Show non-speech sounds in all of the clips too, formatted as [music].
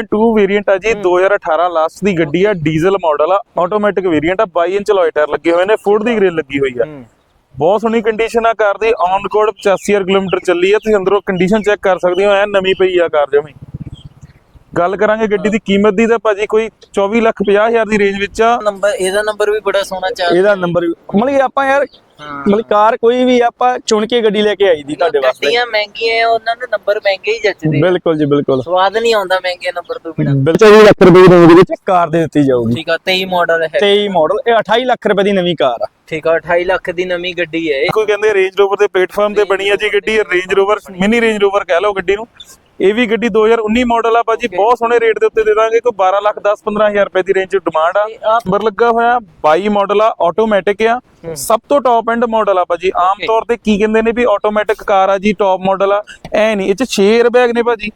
2 variant ਆ ਜੀ 2018 last ਦੀ ਗੱਡੀ ਆ ਡੀਜ਼ਲ ਮਾਡਲ ਆ ਆਟੋਮੈਟਿਕ ਵੇਰੀਐਂਟ ਆ 22 ਇੰਚ ਲੋਏ ਟਾਇਰ ਲੱਗੇ ਹੋਏ ਨੇ ਫੁੱਟ ਦੀ ਗ੍ਰਿਲ ਲੱਗੀ ਹੋਈ ਆ। ਬਹੁਤ ਸੋਹਣੀ ਕੰਡੀਸ਼ਨ ਆ ਕਾਰ ਦੀ ਔਨ ਕੋਡ 85000 ਕਿਲੋਮੀਟਰ ਚੱਲੀ ਆ ਤੁਸੀਂ ਅੰਦਰੋਂ ਕੰਡੀਸ਼ਨ ਚੈੱਕ ਕਰ ਸਕਦੇ ਹੋ ਐ ਨਵੀਂ ਪਈ ਆ ਕਾਰ ਜਮੀ। ਗੱਲ ਕਰਾਂਗੇ ਗੱਡੀ ਦੀ ਕੀਮਤ ਦੀ ਤਾਂ ਭਾਜੀ ਕੋਈ 24 ਲੱਖ 50 ਹਜ਼ਾਰ ਦੀ ਰੇਂਜ ਵਿੱਚ ਆ। ਨੰਬਰ ਇਹਦਾ ਨੰਬਰ ਵੀ ਬੜਾ ਸੋਹਣਾ ਚੱਲ ਇਹਦਾ ਨੰਬਰ ਮਤਲਬ ਆਪਾਂ ਯਾਰ ਮਤਲਬ ਕਾਰ ਕੋਈ ਵੀ ਆਪਾਂ ਚੁਣ ਕੇ ਗੱਡੀ ਲੈ ਕੇ ਆਈ ਦੀ ਤੁਹਾਡੇ ਵਾਸਤੇ। ਗੱਡੀਆਂ ਮਹਿੰਗੀਆਂ ਆ, ਉਹਨਾਂ ਨੂੰ ਨੰਬਰ ਮਹਿੰਗੇ ਹੀ ਜੱਜਦੇ ਆ। ਬਿਲਕੁਲ ਜੀ ਬਿਲਕੁਲ। ਸਵਾਦ ਨਹੀਂ ਆਉਂਦਾ ਮਹਿੰਗੇ ਨੰਬਰ ਤੋਂ ਬਿਨਾ। ਬਿਲਕੁਲ। 24 ਲੱਖ ਰੁਪਏ ਦੀ ਰੇਂਜ ਵਿੱਚ ਕਾਰ ਦੇ ਦਿੱਤੀ ਜਾਊਗੀ। ਠੀਕ ਆ 23 ਮਾਡਲ ਹੈ। 23 ਮਾਡਲ ਇਹ 28 ਲੱਖ ਰੁਪਏ ਦੀ ਨਵੀਂ ਕਾਰ ਆ। ਠੀਕ ਆ 28 ਲੱਖ ਦੀ ਨਵੀਂ ਗੱਡੀ ਹੈ ਇਹ। ਕੋਈ ਕਹਿੰਦੇ ਰੇਂਜ ਰੋਵਰ ਦੇ ਪਲੇਟਫਾਰਮ ਤੇ ਬਣੀ ਆ ਜੀ ਗੱਡੀ Range Rover mini Range Rover ਕਹਿ ਲਓ ਗੱਡੀ ਨੂੰ। ਇਹ ਵੀ ਗੱਡੀ 2019 ਮਾਡਲ ਆ ਭਾਜੀ ਬਹੁਤ ਸੋਹਣੇ ਰੇਟ ਦੇ ਉੱਤੇ ਦੇ ਦਾਂਗੇ ਕੋਈ 12 ਲੱਖ 10 15000 ਰੁਪਏ ਦੀ ਰੇਂਜ ਚ ਡਿਮਾਂਡ ਆ। ਨੰਬਰ ਲੱਗਾ ਹੋਇਆ 22 ਮਾਡਲ ਆ ਆਟੋਮੈਟਿਕ ਆ। ਸਭ ਤੋਂ ਟੌਪ ਐਂਡ ਮਾਡਲ ਆ ਭਾਜੀ। ਆਮ ਤੌਰ ਤੇ ਕੀ ਕਹਿੰਦੇ ਨੇ ਵੀ ਆਟੋਮੈਟਿਕ ਕਾਰ ਆ ਜੀ ਟੌਪ ਮਾਡਲ ਆ। ਐ ਨਹੀਂ ਇਹ ਚ 6 에ਅਰਬੈਗ ਨੇ ਭਾਜੀ।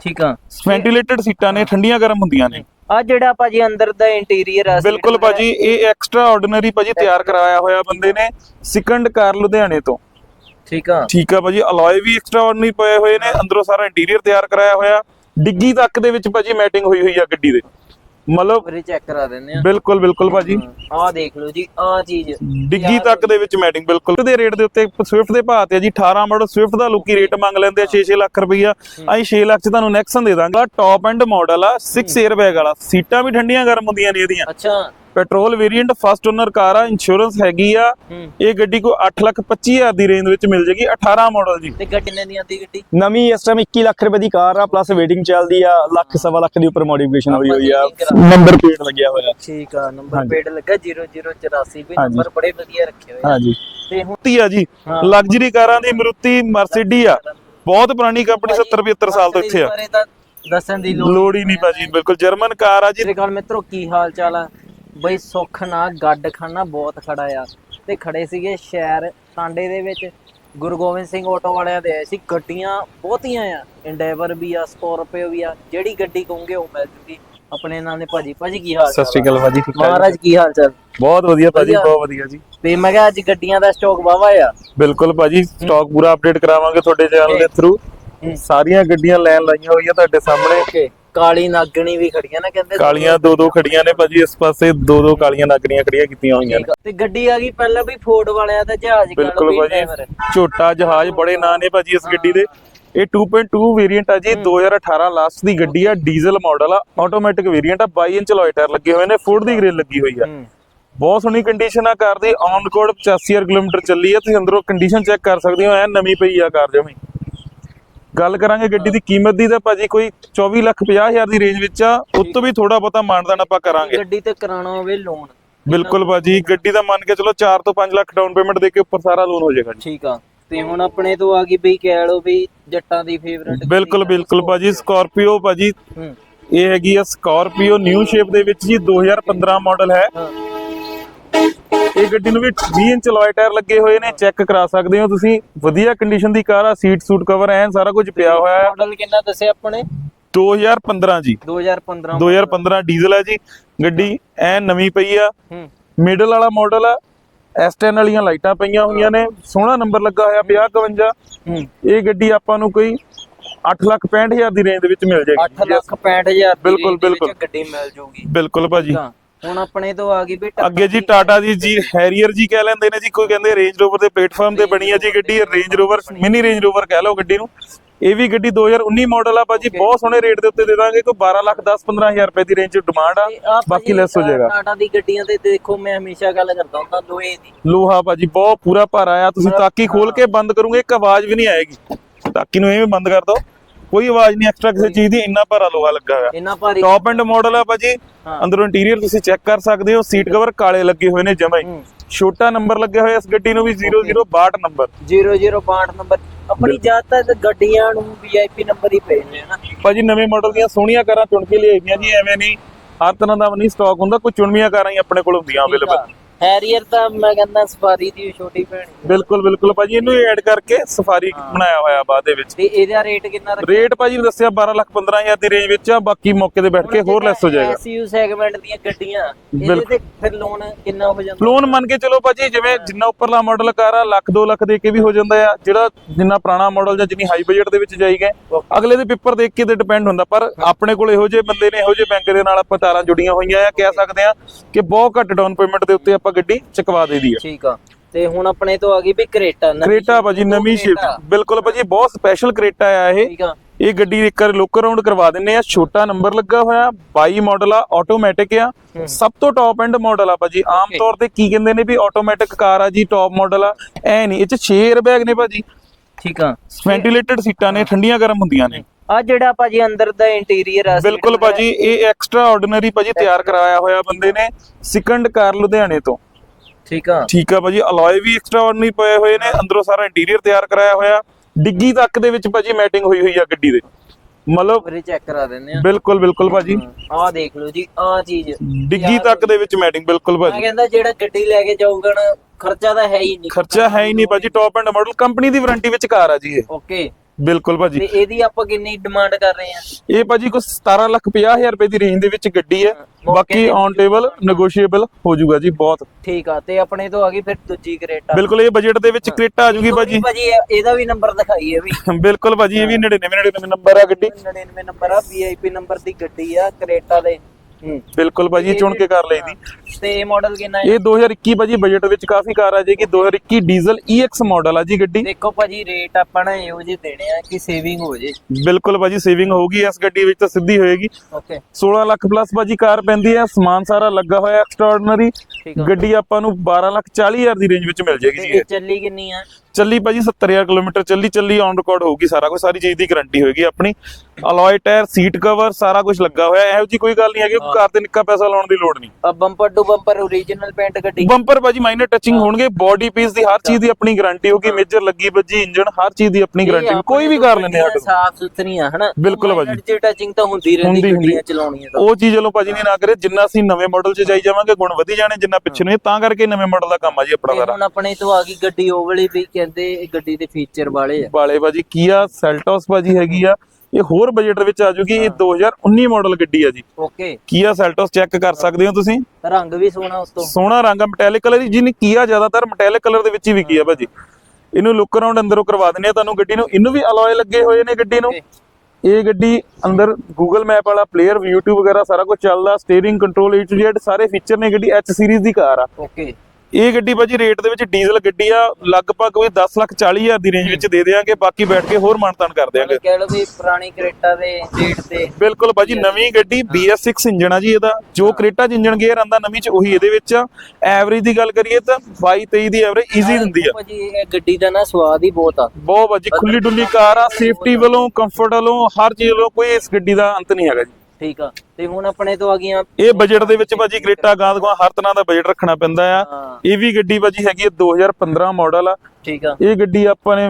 ਠੀਕ ਆ। ਵੈਂਟੀਲੇਟਡ ਸੀਟਾਂ ਨੇ ਠੰਡੀਆਂ ਗਰਮ ਹੁੰਦੀਆਂ ਨੇ। ਆ ਜਿਹੜਾ ਭਾਜੀ ਅੰਦਰ ਦਾ ਇੰਟੀਰੀਅਰ ਆ ਬਿਲਕੁਲ ਭਾਜੀ ਇਹ ਐਕਸਟਰਾ ਆਰਡੀਨਰੀ ਭਾਜੀ ਤਿਆਰ ਕਰਾਇਆ ਹੋਇਆ ਬੰਦੇ ਨੇ ਸਿਕੰਡ ਕਾਰ ਲੁਧਿਆਣੇ ਤੋਂ। ਠੀਕ ਆ। ਠੀਕ ਆ ਭਾਜੀ ਅਲੋਏ ਵੀ ਐਕਸਟਰਾ ਆਰਡੀਨਰੀ ਪਏ ਹੋਏ ਨੇ ਅੰਦਰੋਂ ਸਾਰਾ ਇੰਟੀਰੀਅਰ ਤਿਆਰ ਕਰਾਇਆ ਹੋਇਆ। ਡਿੱਗੀ ਤੱਕ ਦੇ ਵਿੱਚ ਭਾਜੀ ਮੈਟਿੰਗ ਹੋਈ ਹੋਈ ਆ ਗੱਡੀ ਦੇ। ਮਤਲਬ ਵੀਰੇ ਚੈੱਕ ਕਰਾ ਦਿੰਦੇ ਆ। ਬਿਲਕੁਲ ਬਿਲਕੁਲ ਭਾਜੀ। ਆ ਦੇਖ ਲਓ ਜੀ ਆ ਚੀਜ਼। ਡਿੱਗੀ ਤੱਕ ਦੇ ਵਿੱਚ ਮੈਟਿੰਗ ਬਿਲਕੁਲ। ਦੇ ਰੇਟ ਦੇ ਉੱਤੇ ਸਵਿਫਟ ਦੇ ਭਾਅ ਤੇ ਜੀ 18 ਮਾਡਲ ਸਵਿਫਟ ਦਾ ਲੋਕੀ ਰੇਟ ਮੰਗ ਲੈਂਦੇ ਆ 6-6 ਲੱਖ ਰੁਪਈਆ। ਅਸੀਂ 6 ਲੱਖ ਚ ਤੁਹਾਨੂੰ ਨੈਕਸਨ ਦੇ ਦਾਂਗਾ। ਟੌਪ ਐਂਡ ਮਾਡਲ ਆ 6 에ਅਰਬੈਗ ਵਾਲਾ। ਸੀਟਾਂ ਵੀ ਠੰਡੀਆਂ ਗਰਮ ਹੁੰਦੀਆਂ ਨੇ ਇਹਦੀਆਂ। ਅੱਛਾ। Petrol variant first owner car ਆ ਇੰਸ਼ੋਰੈਂਸ ਹੈਗੀ ਆ। ਇਹ ਗੱਡੀ ਕੋ 8 ਲੱਖ 25 ਹਜ਼ਾਰ ਦੀ ਰੇਂਜ ਵਿੱਚ ਮਿਲ ਜੇਗੀ 18 ਮਾਡਲ ਜੀ। ਤੇ ਗੱਡੀ ਨੇ ਦੀ ਆਂਦੀ ਗੱਡੀ? ਨਵੀਂ ਇਸ ਟਾਈਮ 21 ਲੱਖ ਰੁਪਏ ਦੀ ਕਾਰ ਆ ਪਲੱਸ ਵੇਟਿੰਗ ਚੱਲਦੀ ਆ ਲੱਖ ਸਵਾ ਲੱਖ ਦੇ ਉੱਪਰ ਮੋਡੀਫਿਕੇਸ਼ਨ ਹੋਈ ਹੋਈ ਆ। ਨੰਬਰ ਪਲੇਟ ਲੱਗਿਆ ਹੋਇਆ। ਠੀਕ ਆ ਨੰਬਰ। ਪਲੇਟ ਲੱਗਾ 0084 ਵੀ। ਨੰਬਰ ਬੜੇ ਵਧੀਆ ਰੱਖੇ ਹੋਏ ਆ। ਹਾਂਜੀ। ਤੇ ਹੁਣ ਮਰੂਤੀ ਆ ਜੀ। ਲਗਜ਼ਰੀ ਕਾਰਾਂ ਦੀ ਮਰੂਤੀ ਮਰਸੀਡੀ ਆ। ਬਹੁਤ ਪੁਰਾਣੀ ਕੰਪਨੀ 70 75 ਸਾਲ ਤੋਂ ਇੱਥੇ ਆ। ਦੱਸਣ ਦੀ ਲੋੜ ਹੀ ਨਹੀਂ ਭਾਜੀ ਬਿਲਕੁਲ ਜਰਮਨ ਕਾਰ ਆ ਜੀ। ਤੇਰੇ ਗੱਲ ਮਿੱਤਰੋ ਕੀ ਹਾਲ ਚਾਲ ਆ? ਬਈ ਸੁੱਖ ਨਾ ਗੱਡ ਖਾਨਾ ਬਹੁਤ ਖੜਾ ਆ। ਤੇ ਖੜੇ ਸੀਗੇ ਸ਼ਹਿਰ ਟਾਂਡੇ ਦੇ ਵਿੱਚ। ਗੁਰੂ ਗੋਬਿੰਦ ਸਿੰਘ ਆਟੋ ਵਾਲਿਆਂ ਦੇ ਆਏ ਸੀ। ਗੱਡੀਆਂ ਬਹੁਤੀਆਂ ਆ। ਇੰਡੇਵਰ ਵੀ ਆ ਸਕੋਰਪੀਓ ਵੀ ਆ। ਜਿਹੜੀ ਗੱਡੀ ਕਹੋਗੇ ਉਹ ਮਿਲ ਜੂਗੀ। ਆਪਣੇ ਨਾਲ ਨੇ ਭਾਜੀ। ਭਾਜੀ ਕੀ ਹਾਲ ਸਤਿ ਸ਼੍ਰੀ ਅਕਾਲ ਭਾਜੀ ਠੀਕ ਮਹਾਰਾਜ ਕੀ ਹਾਲ ਚਾਲ? ਬਹੁਤ ਵਧੀਆ ਭਾਜੀ ਵਧੀਆ। ਬਹੁਤ ਵਧੀਆ ਜੀ। ਤੇ ਮੈਂ ਕਿਹਾ ਅੱਜ ਗੱਡੀਆਂ ਦਾ ਸਟਾਕ ਵਾਵਾ ਆ। ਬਿਲਕੁਲ ਭਾਜੀ ਸਟਾਕ ਪੂਰਾ ਅਪਡੇਟ ਕਰਾਵਾਂਗੇ ਤੁਹਾਡੇ ਚੈਨਲ ਦੇ ਥਰੂ। ਸਾਰੀਆਂ ਗੱਡੀਆਂ ਲੈਣ ਲਾਈਆਂ ਹੋਈਆਂ ਤੁਹਾਡੇ ਸਾਹਮਣੇ। ਓਕੇ ਕਾਲੀ ਨਾਗਣੀ ਵੀ ਖੜੀਆਂ ਨਾ ਕਹਿੰਦੇ ਕਾਲੀਆਂ ਦੋ ਦੋ ਖੜੀਆਂ ਨੇ ਭਾਜੀ ਇਸ ਪਾਸੇ ਦੋ ਦੋ ਕਾਲੀਆਂ ਨਾਗਰੀਆਂ ਖੜੀਆਂ ਕੀਤੀਆਂ ਹੋਈਆਂ ਨੇ। ਤੇ ਗੱਡੀ ਆ ਗਈ ਪਹਿਲਾਂ ਵੀ ਫੋਰਡ ਵਾਲਿਆਂ ਦਾ ਜਹਾਜ਼ ਬਿਲਕੁਲ ਭਾਜੀ ਛੋਟਾ ਜਹਾਜ਼ ਬੜੇ ਨਾਂ ਨੇ ਭਾਜੀ ਇਸ ਗੱਡੀ ਦੇ। ਇਹ 2.2 ਵੇਰੀਐਂਟ ਆ ਜੀ 2018 ਲਾਸਟ ਦੀ ਗੱਡੀ ਆ ਡੀਜ਼ਲ ਮਾਡਲ ਆ ਆਟੋਮੈਟਿਕ ਵੇਰੀਐਂਟ ਆ 22 ਇੰਚ ਲੋਏ ਟਾਇਰ ਲੱਗੇ ਹੋਏ ਨੇ ਫੁੱਟ ਦੀ ਗ੍ਰਿਲ ਲੱਗੀ ਹੋਈ ਆ। ਬਹੁਤ ਸੋਹਣੀ ਕੰਡੀਸ਼ਨ ਆ ਕਾਰ ਦੀ ਔਨ ਕੋਡ 85000 ਕਿਲੋਮੀਟਰ ਚੱਲੀ ਆ ਤੁਸੀਂ ਅੰਦਰੋਂ ਕੰਡੀਸ਼ਨ ਚੈੱਕ ਕਰ ਸਕਦੇ ਹੋ ਐ ਨਵੀਂ ਪਈ ਆ ਕਾਰ ਜਮੀ। ਗੱਲ ਕਰਾਂਗੇ ਗੱਡੀ ਦੀ ਕੀਮਤ ਦੀ ਤਾਂ ਭਾਜੀ ਕੋਈ 24 ਲੱਖ 50 ਹਜ਼ਾਰ ਦੀ ਰੇਂਜ ਵਿੱਚ ਆ ਉਸ ਤੋਂ ਵੀ ਥੋੜਾ ਬਹੁਤਾ ਮਾਨਦਾਨ ਆਪਾਂ ਕਰਾਂਗੇ। ਗੱਡੀ ਤੇ ਕਰਾਉਣਾ ਹੋਵੇ ਲੋਨ ਬਿਲਕੁਲ ਭਾਜੀ ਗੱਡੀ ਦਾ ਮੰਨ ਕੇ ਚਲੋ 4 ਤੋਂ 5 ਲੱਖ ਡਾਊਨ ਪੇਮੈਂਟ ਦੇ ਕੇ ਉੱਪਰ ਸਾਰਾ ਲੋਨ ਹੋ ਜਾਏਗਾ ਠੀਕ ਆ। ਤੇ ਹੁਣ ਆਪਣੇ ਤੋਂ ਆ ਗਈ ਬਈ ਕਹਿ ਲੋ ਵੀ ਜੱਟਾਂ ਦੀ ਫੇਵਰਟ ਬਿਲਕੁਲ ਬਿਲਕੁਲ ਭਾਜੀ ਸਕਾਰਪੀਓ ਭਾਜੀ। ਇਹ ਹੈਗੀ ਆ ਸਕਾਰਪੀਓ ਨਿਊ ਸ਼ੇਪ ਦੇ ਵਿੱਚ ਜੀ 2015 ਮਾਡਲ ਹਾਂ। ਇਹ ਗੱਡੀ ਨੂੰ ਵੀ 20 ਇੰਚ ਲੋਏ ਟਾਇਰ ਲੱਗੇ ਹੋਏ ਨੇ ਚੈੱਕ ਕਰਾ ਸਕਦੇ ਹੋ ਤੁਸੀਂ। ਵਧੀਆ ਕੰਡੀਸ਼ਨ ਦੀ ਕਾਰ ਆ ਸੀਟ ਸੂਟ ਕਵਰ ਐਨ ਸਾਰਾ ਕੁਝ ਪਿਆ ਹੋਇਆ ਹੈ। ਮਾਡਲ ਕਿੰਨਾ ਦੱਸਿਆ ਆਪਣੇ 2015 ਜੀ। 2015 2015 ਡੀਜ਼ਲ ਹੈ ਜੀ। ਗੱਡੀ ਐਨ ਨਵੀਂ ਪਈ ਆ। ਹੂੰ। ਮਿਡਲ ਵਾਲਾ ਮਾਡਲ ਆ। S10 ਵਾਲੀਆਂ ਲਾਈਟਾਂ ਪਈਆਂ ਹੋਈਆਂ ਨੇ। ਸੋਹਣਾ ਨੰਬਰ ਲੱਗਾ ਹੋਇਆ 50 ਹੂੰ। ਇਹ ਗੱਡੀ ਆਪਾਂ ਨੂੰ ਕੋਈ 8 ਲੱਖ 65 ਹਜ਼ਾਰ ਦੀ ਰੇਂਜ ਦੇ ਵਿੱਚ ਮਿਲ 8 ਜਾਏਗੀ ਲੱਖ 65000 ਦੀ ਬਿਲਕੁਲ, ਬਿਲਕੁਲ। ਗੱਡੀ ਮਿਲ ਜੂਗੀ ਬਿਲਕੁਲ ਭਾਜੀ। ਹੁਣ ਆਪਣੇ ਤੋਂ ਆ ਗਈ ਟੱਕਰ ਅੱਗੇ ਜੀ ਟਾਟਾ ਦੀ ਜੀ ਹੈਰੀਅਰ ਜੀ ਕਹਿ ਲੈਂਦੇ ਨੇ ਜੀ ਕੋਈ ਕਹਿੰਦੇ ਰੇਂਜ ਰੋਵਰ ਦੇ ਪਲੇਟਫਾਰਮ ਤੇ ਬਣੀ ਆ ਜੀ ਗੱਡੀ Range Rover mini Range Rover ਕਹਿ ਲਓ ਗੱਡੀ ਨੂੰ। ਇਹ ਵੀ ਗੱਡੀ 2019 ਮਾਡਲ ਆ ਭਾਜੀ ਬਹੁਤ ਸੋਹਣੇ ਰੇਟ ਦੇ ਉੱਤੇ ਦੇ ਦਾਂਗੇ ਕੋਈ 12 ਲੱਖ 10 15000 ਰੁਪਏ ਦੀ ਰੇਂਜ ਚ ਡਿਮਾਂਡ ਆ ਬਾਕੀ ਲੈਸ ਹੋ ਜਾਏਗਾ। ਟਾਟਾ ਦੀ ਗੱਡੀਆਂ ਤੇ ਦੇਖੋ ਮੈਂ ਹਮੇਸ਼ਾ ਗੱਲ ਕਰਦਾ ਹੁੰਦਾ ਲੋਹੇ ਦੀ। ਲੋਹਾ ਭਾਜੀ ਬਹੁਤ ਪੂਰਾ ਭਾਰਾ ਆ ਤੁਸੀਂ ਤਾਕੀ ਖੋਲ ਕੇ ਬੰਦ ਕਰੋਗੇ ਇੱਕ ਆਵਾਜ਼ ਵੀ ਨਹੀਂ ਆਏਗੀ। ਤਾਕੀ ਨੂੰ ਐਵੇਂ ਬੰਦ ਕਰ ਦੋ ਕੋਈ ਆਵਾਜ਼ ਨਹੀਂ ਐਕਸਟਰਾ ਕਿਸੇ ਚੀਜ਼ ਦੀ ਇੰਨਾ ਭਾਰਾ ਲੋਹਾ ਲੱਗਾ ਹੋਇਆ। ਇੰਨਾ ਭਾਰੀ। ਟੌਪ ਐਂਡ ਮਾਡਲ ਆ ਭਾਜੀ। ਅੰਦਰੋਂ ਇੰਟੀਰੀਅਰ ਤੁਸੀਂ ਚੈੱਕ ਕਰ ਸਕਦੇ ਹੋ ਸੀਟ ਕਵਰ ਕਾਲੇ ਲੱਗੇ ਹੋਏ ਨੇ ਜਮਾਂ ਹੀ। ਹੂੰ। ਛੋਟਾ ਨੰਬਰ ਲੱਗਿਆ ਹੋਇਆ ਇਸ ਗੱਡੀ ਨੂੰ ਵੀ 0062 ਨੰਬਰ 0062 ਨੰਬਰ ਆਪਣੀ ਜ਼ਿਆਦਾਤਰ ਗੱਡੀਆਂ ਨੂੰ ਵੀਆਈਪੀ ਨੰਬਰ ਹੀ ਪਏ ਨੇ ਹਨਾ? ਭਾਜੀ ਨਵੇਂ ਮਾਡਲ ਦੀਆਂ ਸੋਹਣੀਆਂ ਕਾਰਾਂ ਚੁਣ ਕੇ ਲਿਆਈਆਂ ਜੀ ਐਵੇਂ ਨਹੀਂ। ਹਰ ਤਰ੍ਹਾਂ ਦਾ ਨਹੀਂ ਸਟਾਕ ਹੁੰਦਾ ਕੋਈ ਚੁਣਵੀਆਂ ਕਾਰਾਂ ਹੀ ਆਪਣੇ ਕੋਲ ਹੁੰਦੀਆਂ ਅਵੇਲੇਬਲ ਹੈਰੀਅਰ ਤਾਂ ਮੈਂ ਕਹਿੰਦਾ ਸਫਾਰੀ ਦੀ ਛੋਟੀ ਭੈਣ ਹੀ। ਬਿਲਕੁਲ ਬਿਲਕੁਲ ਭਾਜੀ ਇਹਨੂੰ ਐਡ ਕਰਕੇ ਸਫਾਰੀ ਬਣਾਇਆ ਹੋਇਆ ਬਾਅਦ ਦੇ ਵਿੱਚ। ਤੇ ਇਹਦਾ ਰੇਟ ਕਿੰਨਾ ਰੱਖਿਆ? ਰੇਟ ਭਾਜੀ ਨੇ ਦੱਸਿਆ 12 ਲੱਖ 15000 ਦੀ ਰੇਂਜ ਵਿੱਚ ਆ ਬਾਕੀ ਮੌਕੇ ਤੇ ਬੈਠ ਕੇ ਹੋਰ ਲੈਸ ਹੋ ਜਾਏਗਾ। ਐਸਯੂ ਸੈਗਮੈਂਟ ਦੀਆਂ ਗੱਡੀਆਂ ਇਹਦੇ ਬਿਲਕੁਲ। ਤੇ ਫਿਰ ਲੋਨ ਕਿੰਨਾ ਹੋ ਜਾਂਦਾ? ਲੋਨ ਮੰਨ ਕੇ ਚਲੋ ਭਾਜੀ ਜਿਵੇਂ ਜਿੰਨਾ ਉੱਪਰਲਾ ਮਾਡਲ ਕਾਰ ਆ ਲੱਖ 2 ਲੱਖ ਦੇ ਕੇ ਵੀ ਹੋ ਜਾਂਦਾ ਆ। ਜਿਹੜਾ ਜਿੰਨਾ ਪੁਰਾਣਾ ਮਾਡਲ ਜਾਂ ਜਿੰਨੀ ਹਾਈ ਬਜਟ ਦੇ ਵਿੱਚ ਜਾਈ ਗਏ ਅਗਲੇ ਦੇ ਪੇਪਰ ਦੇਖ ਕੇ ਤੇ ਡਿਪੈਂਡ ਹੁੰਦਾ। ਪਰ ਆਪਣੇ ਕੋਲ ਇਹੋ ਜਿਹੇ ਬੰਦੇ ਨੇ ਇਹੋ ਜਿਹੇ ਬੈਂਕ ਦੇ ਨਾਲ ਆਪਾਂ ਤਾਰਾਂ ਜੁੜੀਆਂ ਹੋਈਆਂ ਆ ਕਹਿ ਸਕਦੇ ਆ ਕਿ ਬਹੁਤ ਘੱਟ ਡਾਊਨ ਪੇਮੈਂਟ ਦੇ ਉੱਤੇ ਆਪਾਂ ਗੱਡੀ ਚੁਕਵਾ ਦੇਦੀ ਆ। ਠੀਕ ਆ। ਤੇ ਹੁਣ ਆਪਣੇ ਤੋਂ ਆ ਗਈ ਵੀ ਕਰੇਟਾ ਕ੍ਰੇਟਾ ਭਾਜੀ ਨਵੀਂ ਸ਼ਿਪ Creta, ਬਿਲਕੁਲ ਭਾਜੀ ਬਹੁਤ ਸਪੈਸ਼ਲ ਕ੍ਰੇਟਾ ਆ ਇਹ। ਠੀਕ ਆ। ਇਹ ਗੱਡੀ ਇੱਕ ਵਾਰ ਲੁੱਕ ਅਰਾਊਂਡ ਕਰਵਾ ਦਿੰਨੇ ਆ। ਛੋਟਾ ਨੰਬਰ ਲੱਗਾ ਹੋਇਆ 22 ਮਾਡਲ ਆ ਆਟੋਮੈਟਿਕ ਆ। ਸਭ ਤੋਂ ਟੌਪ ਐਂਡ ਮਾਡਲ ਆ ਭਾਜੀ। ਆਮ ਤੌਰ ਤੇ ਕੀ ਕਹਿੰਦੇ ਨੇ ਵੀ ਆਟੋਮੈਟਿਕ ਕਾਰ ਆ ਜੀ ਟੌਪ ਮਾਡਲ ਆ। ਐ ਨਹੀਂ ਇਹ ਚ 6 에ਅਰਬੈਗ ਨੇ ਭਾਜੀ। ਠੀਕ ਆ। ਵੈਂਟੀਲੇਟਡ ਸੀਟਾਂ ਨੇ ਠੰਡੀਆਂ ਗਰਮ ਹੁੰਦੀਆਂ ਨੇ। ਆ ਜਿਹੜਾ ਭਾਜੀ ਅੰਦਰ ਦਾ ਇੰਟੀਰੀਅਰ ਆ ਬਿਲਕੁਲ ਭਾਜੀ ਇਹ ਐਕਸਟਰਾ ਆਰਡੀਨਰੀ ਭਾਜੀ ਤਿਆਰ ਕਰਾਇਆ ਹੋਇਆ ਬੰਦੇ ਨੇ ਸਿਕੰਡ ਕਾਰ ਲੁਧਿਆਣੇ ਤੋਂ। ਠੀਕ ਆ। ਠੀਕ ਆ ਭਾਜੀ ਅਲੋਏ ਵੀ ਐਕਸਟਰਾ ਆਰਡੀਨਰੀ ਪਏ ਹੋਏ ਨੇ ਅੰਦਰੋਂ ਸਾਰਾ ਇੰਟੀਰੀਅਰ ਤਿਆਰ ਕਰਾਇਆ ਹੋਇਆ। ਡਿੱਗੀ ਤੱਕ ਦੇ ਵਿੱਚ ਭਾਜੀ ਮੈਟਿੰਗ ਹੋਈ ਹੋਈ ਆ ਗੱਡੀ ਦੇ। ਮਤਲਬ ਵੀਰੇ ਚੈੱਕ ਕਰਾ ਦਿੰਦੇ ਆ। ਬਿਲਕੁਲ ਬਿਲਕੁਲ ਭਾਜੀ। ਆ ਦੇਖ ਲਓ ਜੀ ਆ ਚੀਜ਼। ਡਿੱਗੀ ਤੱਕ ਦੇ ਵਿੱਚ ਮੈਟਿੰਗ ਬਿਲਕੁਲ ਮੈਂ ਭਾਜੀ। ਕਹਿੰਦਾ ਜਿਹੜਾ ਗੱਡੀ ਲੈ ਕੇ ਜਾਊਗਾ ਨਾ ਖਰਚਾ ਤਾਂ ਹੈ ਹੀ ਨਹੀਂ। ਖਰਚਾ ਹੈ ਹੀ ਨਹੀਂ ਭਾਜੀ ਟੌਪ ਐਂਡ ਮਾਡਲ ਕੰਪਨੀ ਦੀ ਵਾਰੰਟੀ ਵਿੱਚ ਕਾਰ ਆ ਜੀ ਇਹ। ਓਕੇ ਬਿਲਕੁਲ ਭਾਜੀ। ਤੇ ਇਹਦੀ ਆਪਾਂ ਕਿੰਨੀ ਡਿਮਾਂਡ ਕਰ ਰਹੇ ਆ ਇਹ ਭਾਜੀ ਕੋਈ 17 ਲੱਖ 50 ਹਜ਼ਾਰ ਰੁਪਏ ਦੀ ਰੇਂਜ ਦੇ ਵਿੱਚ ਗੱਡੀ ਹੈ। ਬਾਕੀ ਔਨ ਟੇਬਲ ਨੈਗੋਸ਼ੀਏਬਲ ਹੋ ਜਾਊਗਾ ਜੀ ਬਹੁਤ। ਠੀਕ ਆ ਤੇ ਆਪਣੇ ਤੋਂ ਆ ਗਈ ਫਿਰ ਦੂਜੀ ਕਰੇਟਾ ਬਿਲਕੁਲ ਇਹ ਬਜਟ ਦੇ ਵਿੱਚ ਕ੍ਰੇਟਾ ਆ ਜੂਗੀ ਭਾਜੀ। ਭਾਜੀ ਇਹ- ਇਹਦਾ ਵੀ ਨੰਬਰ ਦਿਖਾਈਏ ਵੀ। [laughs] ਬਿਲਕੁਲ ਭਾਜੀ ਇਹ ਵੀ 99 99 ਨੰਬਰ ਆ ਗੱਡੀ। 99 ਨੰਬਰ ਆ ਵੀਆਈਪੀ ਨੰਬਰ ਦੀ ਗੱਡੀ ਆ ਕਰੇਟਾ ਦੇ ਬਿਲਕੁਲ ਭਾਜੀ ਚੁਣ ਕੇ ਕਰ ਲਈਦੀ ਤੇ ਇਹ ਮਾਡਲ ਕਿੰਨਾ ਹੈ? ਇਹ 2021 ਭਾਜੀ ਬਜਟ ਵਿੱਚ ਕਾਫੀ ਕਾਰ ਆ ਜਾਏਗੀ 2021 ਡੀਜ਼ਲ EX ਮਾਡਲ ਆ ਜੀ ਗੱਡੀ। ਦੇਖੋ ਭਾਜੀ ਰੇਟ ਆਪਾਂ ਨੇ ਇਹੋ ਜਿਹੇ ਦੇਣੇ ਆ ਕਿ ਸੇਵਿੰਗ ਹੋ ਜੇ। ਬਿਲਕੁਲ ਭਾਜੀ ਸੇਵਿੰਗ ਹੋਊਗੀ। ਇਸ ਗੱਡੀ ਵਿੱਚ ਤਾਂ ਸਿੱਧੀ ਹੋਏਗੀ। ਓਕੇ 16 ਲੱਖ ਪਲੱਸ ਭਾਜੀ ਕਾਰ ਪੈਂਦੀ ਹੈ। ਸਮਾਨ ਸਾਰਾ ਲੱਗਾ ਹੋਇਆ ਐਕਸਟਰਾਆਰਡਨਰੀ ਗੱਡੀ ਆਪਾਂ ਨੂੰ 12 ਲੱਖ 40 ਹਜ਼ਾਰ ਦੀ ਰੇਂਜ ਵਿੱਚ ਮਿਲ ਜਾਏਗੀ ਜੀ ਚੱਲੀ ਕਿੰਨੀ ਆ? ਚੱਲੀ ਭਾਜੀ 70000 ਕਿਲੋਮੀਟਰ ਚੱਲੀ ਚੱਲੀ ਔਨ ਰਿਕਾਰਡ ਹੋਊਗੀ ਸਾਰਾ ਕੁਝ ਸਾਰੀ ਚੀਜ਼ ਦੀ ਗਾਰੰਟੀ ਹੋਏਗੀ ਆਪਣੀ। ਅਲੋਏ ਟਾਇਰ ਸੀਟ ਕਵਰ ਸਾਰਾ ਕੁਝ ਲੱਗਾ ਹੋਇਆ ਇਹੋ ਜੀ ਕੋਈ ਗੱਲ ਨਹੀਂ ਹੈਗੀ ਕਾਰ ਤੇ ਨਿੱਕਾ ਪੈਸਾ ਲਾਉਣ ਦੀ ਲੋੜ ਨਹੀਂ। ਆ bumper to bumper original paint ਗੱਡੀ। ਬੰਪਰ ਭਾਜੀ ਮਾਈਨਰ ਟੱਚਿੰਗ ਹੋਣਗੇ ਬੋਡੀ ਪੀਸ ਦੀ ਹਰ ਚੀਜ਼ ਦੀ ਆਪਣੀ ਗਾਰੰਟੀ ਹੋਗੀ ਮੇਜਰ ਲੱਗੀ ਵੱਜੀ ਇੰਜਨ ਹਰ ਚੀਜ਼ ਦੀ ਆਪਣੀ ਗਾਰੰਟੀ ਕੋਈ ਵੀ ਕਾਰ ਲੈਣੇ ਸਾਡੇ ਸਾਫ਼ ਸੁਥਰੀਆਂ ਹਨਾ? ਬਿਲਕੁਲ ਭਾਜੀ। ਜੀ ਟੱਚਿੰਗ ਤਾਂ ਹੁੰਦੀ ਰਹਿੰਦੀ ਹੁੰਦੀ- ਹੁੰਦੀ। ਗੱਡੀਆਂ ਚਲਾਉਣੀਆਂ ਤਾਂ। ਉਹ ਚੀਜ਼ ਵੱਲੋਂ ਭਾਜੀ ਨੇ ਨਾ ਕਰੇ ਜਿੰਨਾ ਅਸੀਂ ਨਵੇਂ ਮਾਡਲ 'ਚ ਜਾਈ ਜਾਵਾਂਗੇ ਗੁਣ ਵਧੀ ਜਾਣੇ ਜਿੰਨਾ ਪਿੱਛੇ ਨੂੰ ਤਾਂ ਕਰਕੇ ਨਵੇਂ ਮਾਡਲ ਦਾ ਕੰਮ ਆ ਜੀ ਆਪਣਾ ਸਾਰਾ। ਹੁਣ ਆਪਣੇ ਤੋਂ ਆ ਗਈ ਗੱਡੀ ਉਹ ਵਾਲੀ ਵੀ ਕਹਿੰਦੇ ਗੱਡੀ ਦੇ ਫੀਚਰ ਵਾਲੇ ਆ। ਵਾਲੇ ਭਾਜੀ ਕੀਆ ਸੈਲਟੋਸ ਭਾਜੀ ਹੈਗੀ ਆ। ਇਹ ਹੋਰ ਬਜਟ ਦੇ ਵਿੱਚ ਆ ਜੂਗੀ ਇਹ 2019 ਮਾਡਲ ਗੱਡੀ ਆ ਜੀ। ਓਕੇ। ਕੀਆ ਸੈਲਟੋਸ ਚੈੱਕ ਕਰ ਸਕਦੇ ਹੋ ਤੁਸੀਂ? ਰੰਗ ਵੀ ਸੋਹਣਾ ਉਸ ਤੋਂ। ਸੋਹਣਾ ਰੰਗ ਮਟੈਲਿਕ ਕਲਰ ਜਿਹਨੇ ਕੀਆ ਜ਼ਿਆਦਾਤਰ ਮਟੈਲਿਕ ਕਲਰ ਦੇ ਵਿੱਚ ਹੀ ਵਿਕੀ ਆ ਭਾਜੀ। ਇਹਨੂੰ ਲੁੱਕ ਅਰਾਊਂਡ ਅੰਦਰੋਂ ਕਰਵਾ ਦਿੰਦੇ ਆ ਤੁਹਾਨੂੰ ਗੱਡੀ ਨੂੰ। ਇਹਨੂੰ ਵੀ ਅਲੋਏ ਲੱਗੇ ਹੋਏ ਨੇ ਗੱਡੀ ਨੂੰ. ਇਹ ਗੱਡੀ ਅੰਦਰ Google ਮੈਪ ਵਾਲਾ ਪਲੇਅਰ YouTube ਵਗੈਰਾ ਸਾਰਾ ਕੁਝ ਚੱਲਦਾ। Steering control A to Z ਸਾਰੇ ਫੀਚਰ ਨੇ ਗੱਡੀ H ਸੀਰੀਜ਼ ਦੀ ਕਾਰ ਆ। ਓਕੇ। ਇਹ ਗੱਡੀ ਭਾਜੀ ਰੇਟ ਦੇ ਵਿੱਚ ਡੀਜ਼ਲ ਗੱਡੀ ਆ ਲਗਭਗ ਵੀ 10 ਲੱਖ 40 ਹਜ਼ਾਰ ਦੀ ਰੇਂਜ ਵਿੱਚ ਦੇ ਦੇਵਾਂਗੇ ਬਾਕੀ ਬੈਠ ਕੇ ਹੋਰ ਮਾਨਤਾਨ ਕਰ ਦੇਵਾਂਗੇ ਕਹਿ ਲਓ ਵੀ ਪੁਰਾਣੀ ਕਰੇਟਾ ਦੇ ਰੇਟ ਤੇ। ਬਿਲਕੁਲ ਭਾਜੀ ਨਵੀਂ ਗੱਡੀ BS6 ਇੰਜਣ ਆ ਜੀ ਇਹਦਾ ਜੋ ਕ੍ਰੇਟਾ ਚ ਇੰਜਣ ਗੇਅਰ ਆਂਦਾ ਨਵੀਂ ਚ ਉਹੀ ਇਹਦੇ ਵਿੱਚ ਆ। ਐਵਰੇਜ ਦੀ ਗੱਲ ਕਰੀਏ ਤਾਂ 22 23 ਦੀ ਐਵਰੇਜ ਈਜ਼ੀ ਹੁੰਦੀ ਆ। ਭਾਜੀ ਇਹ ਗੱਡੀ ਦਾ ਨਾ ਸਵਾਦ ਹੀ ਬਹੁਤ ਆ। ਬਹੁਤ ਭਾਜੀ ਖੁੱਲੀ ਡੁੱਲੀ ਕਾਰ ਆ ਸੇਫਟੀ ਵੱਲੋਂ ਕੰਫਰਟ ਵੱਲੋਂ ਹਰ ਚੀਜ਼ ਵੱਲੋਂ ਕੋਈ ਇਸ ਗੱਡੀ ਦਾ ਅੰਤ ਨਹੀਂ ਹੈਗਾ ਜੀ। ਠੀਕ ਆ। ਤੇ ਹੁਣ ਆਪਣੇ ਤੋਂ ਆ ਗਈਆਂ ਇਹ ਬਜਟ ਦੇ ਵਿੱਚ ਭਾਜੀ ਕ੍ਰੇਟਾ ਗਾਂਦਗਵਾ ਹਰ ਤਰ੍ਹਾਂ ਦਾ ਬਜਟ ਰੱਖਣਾ ਪੈਂਦਾ ਆ। ਹਾਂ। ਇਹ ਵੀ ਗੱਡੀ ਭਾਜੀ ਹੈਗੀ ਹੈ 2015 ਮਾਡਲ ਆ। ਠੀਕ ਆ। ਇਹ ਗੱਡੀ ਆਪਾਂ ਨੇ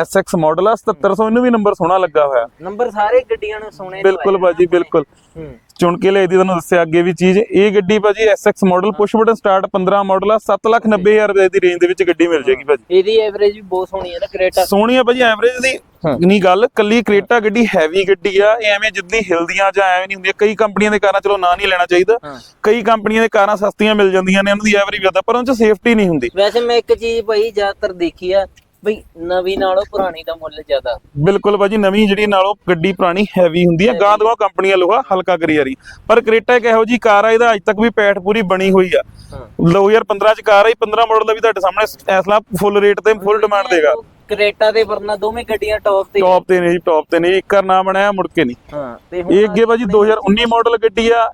SX ਮਾਡਲ ਆ 7700 ਇਹਨੂੰ ਵੀ ਨੰਬਰ ਸੋਹਣਾ ਲੱਗਾ ਹੋਇਆ। ਨੰਬਰ ਸਾਰੇ ਗੱਡੀਆਂ ਨੂੰ ਸੋਹਣੇ ਬਿਲਕੁਲ ਭਾਜੀ ਬਿਲਕੁਲ। ਹੂੰ। ਚੁਣ ਕੇ ਲਈ ਦੀ ਤੁਹਾਨੂੰ ਦੱਸਿਆ ਅੱਗੇ ਵੀ ਚੀਜ਼। ਇਹ ਗੱਡੀ ਭਾਜੀ SX model push button start 15 model ਆ 790000 ਰੁਪਏ ਦੀ ਰੇਂਜ ਦੇ ਵਿੱਚ ਗੱਡੀ ਮਿਲ ਜਾਏਗੀ ਭਾਜੀ। ਇਹਦੀ ਐਵਰੇਜ ਵੀ ਬਹੁਤ ਸੋਹਣੀ ਹੈ ਨਾ ਕਰੇਟਾ ਸੋਹਣੀ ਆ ਭਾਜੀ ਐਵਰੇਜ ਦੀ ਨਹੀਂ ਗੱਲ ਕੱਲੀ ਕ੍ਰੇਟਾ ਗੱਡੀ ਹੈਵੀ ਗੱਡੀ ਆ ਇਹ ਐਵੇਂ ਜਿੱਦਾਂ ਹਿਲਦੀਆਂ ਜਾਂ ਐਵੇਂ ਨਹੀਂ ਹੁੰਦੀਆਂ ਕਈ ਕੰਪਨੀਆਂ ਦੇ ਕਾਰਾਂ ਚਲੋ ਨਾਂ ਨਹੀਂ ਲੈਣਾ ਚਾਹੀਦਾ ਕਈ ਕੰਪਨੀਆਂ ਦੇ ਕਾਰਾਂ ਸਸਤੀਆਂ ਮਿਲ ਜਾਂਦੀਆਂ ਨੇ ਉਹਨਾਂ ਦੀ ਐਵਰੇਜ ਜ਼ਿਆਦਾ ਪਰ ਉਹਨਾਂ 'ਚ ਸੇਫਟੀ ਨਹੀਂ ਹੁੰਦੀ। ਵੈਸੇ ਮੈਂ ਇੱਕ ਚੀਜ਼ ਭਾਈ ਜ਼ਿਆਦਾਤਰ ਦੇਖੀ ਆ ਬਈ ਨਵੀਂ ਨਾਲੋਂ ਪੁਰਾਣੀ ਦਾ ਮੁੱਲ ਜ਼ਿਆਦਾ। ਬਿਲਕੁਲ ਭਾਜੀ ਨਵੀਂ ਜਿਹੜੀ ਨਾਲੋਂ ਗੱਡੀ ਪੁਰਾਣੀ ਹੈਵੀ ਹੁੰਦੀ ਹੈ ਗਾਂ ਦੋ ਕੰਪਨੀਆਂ ਲੋਹਾ ਹਲਕਾ ਕਰੀ ਜਾ ਰਹੀ ਪਰ ਕ੍ਰੇਟਾ ਇੱਕ ਇਹੋ ਜੀ ਕਾਰ ਆ ਇਹਦਾ ਅੱਜ ਤੱਕ ਵੀ ਪੈਠ ਪੂਰੀ ਬਣੀ ਹੋਈ ਆ। ਹਾਂ। 2015 ਚ ਕਾਰ ਆਈ 15 ਮਾਡਲ ਦਾ ਵੀ ਤੁਹਾਡੇ ਸਾਹਮਣੇ ਐਸਲਾ ਫੁੱਲ ਰੇਟ ਤੇ ਫੁੱਲ ਡਿਮਾਂਡ ਦੇਗਾ। ਕਰੇਟਾ ਤੇ ਵਰਨਾ ਦੋਵੇਂ ਗੱਡੀਆਂ ਟੌਪ ਤੇ ਟੌਪ ਤੇ ਨੇ ਜੀ ਟੌਪ ਤੇ ਨੇ ਇੱਕ ਨਾਮ ਬਣਾਇਆ ਮੁੜ ਕੇ ਨਹੀਂ। ਹਾਂ ਤੇ ਹੁਣ ਇਹ ਅੱਗੇ ਭਾਜੀ 2019 ਮਾਡਲ ਗੱਡੀ ਆ।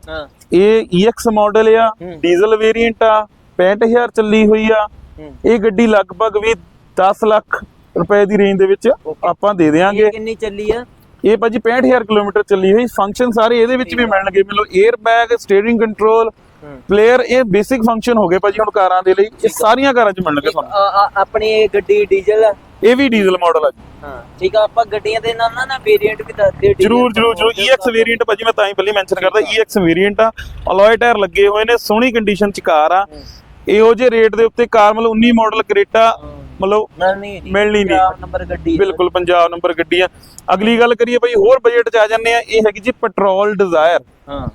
ਇਹ EX ਮਾਡਲ ਆ। ਡੀਜ਼ਲ ਵੇਰੀਐਂਟ ਆ 65000 ਚੱਲੀ ਹੋਈ ਆ। ਇਹ ਗੱਡੀ ਲਗਭਗ ਵੀ 10 ਲੱਖ ਰੁਪਏ ਦੀ ਰੇਂਜ ਦੇ ਵਿੱਚ ਆਪਾਂ ਦੇ ਦੇਵਾਂਗੇ ਕਿੰਨੀ ਚੱਲੀ ਆ? ਇਹ ਭਾਜੀ 65000 ਕਿਲੋਮੀਟਰ ਚੱਲੀ ਹੋਈ। ਫੰਕਸ਼ਨ ਸਾਰੇ ਇਹਦੇ ਵਿੱਚ ਵੀ ਮਿਲਣਗੇ। ਮੈਨੂੰ air bag steering control. Player ਇਹ ਬੇਸਿਕ ਫੰਕਸ਼ਨ ਹੋ ਗਏ ਭਾਜੀ ਹੁਣ ਕਾਰਾਂ ਦੇ ਲਈ। ਇਹ ਸਾਰੀਆਂ ਕਾਰਾਂ 'ਚ ਮਿਲਣਗੇ ਤੁਹਾਨੂੰ। ਆਪਣੀ ਗੱਡੀ ਡੀਜ਼ਲ ਆ? ਇਹ ਵੀ ਡੀਜ਼ਲ ਮਾਡਲ ਆ ਜੀ। ਹਾਂ ਠੀਕ ਆ। ਆਪਾਂ ਗੱਡੀਆਂ ਦੇ ਨਾਲ ਨਾ ਨਾ ਵੇਰੀਐਂਟ ਵੀ ਦੱਸ ਦਿਓ। ਜਰੂਰ ਜਰੂਰ ਜਰੂਰ। EX ਵੇਰੀਐਂਟ ਭਾਜੀ ਮੈਂ ਤਾਂ ਹੀ ਪਹਿਲੇ ਮੈਂਸ਼ਨ ਕਰਦਾ। EX ਵੇਰੀਐਂਟ ਆ। ਅਲੋਏ ਟਾਇਰ ਲੱਗੇ ਹੋਏ ਨੇ। ਸੋਹਣੀ ਕੰਡੀਸ਼ਨ 'ਚ ਕਾਰ ਆ। ਇਹੋ ਜਿਹੇ ਰੇਟ ਦੇ ਉੱਤੇ ਕਾਰ ਮਤਲਬ 19 ਮਾਡਲ ਕਰੇਟਾ। ਮਤਲਬ ਮਿਲਣੀ ਨਹੀਂ ਮਿਲਣੀ ਨਹੀਂ। ਨੰਬਰ ਗੱਡੀ ਬਿਲਕੁਲ ਪੰਜਾਬ ਨੰਬਰ ਗੱਡੀ ਆ ਅਗਲੀ ਗੱਲ ਕਰੀਏ ਭਾਈ ਹੋਰ ਬਜਟ ਚ ਆ ਜਾਂਦੇ ਆ। ਇਹ ਹੈਗੀ ਜੀ ਪੈਟਰੋਲ ਡਿਜ਼ਾਇਰ ਹਾਂ।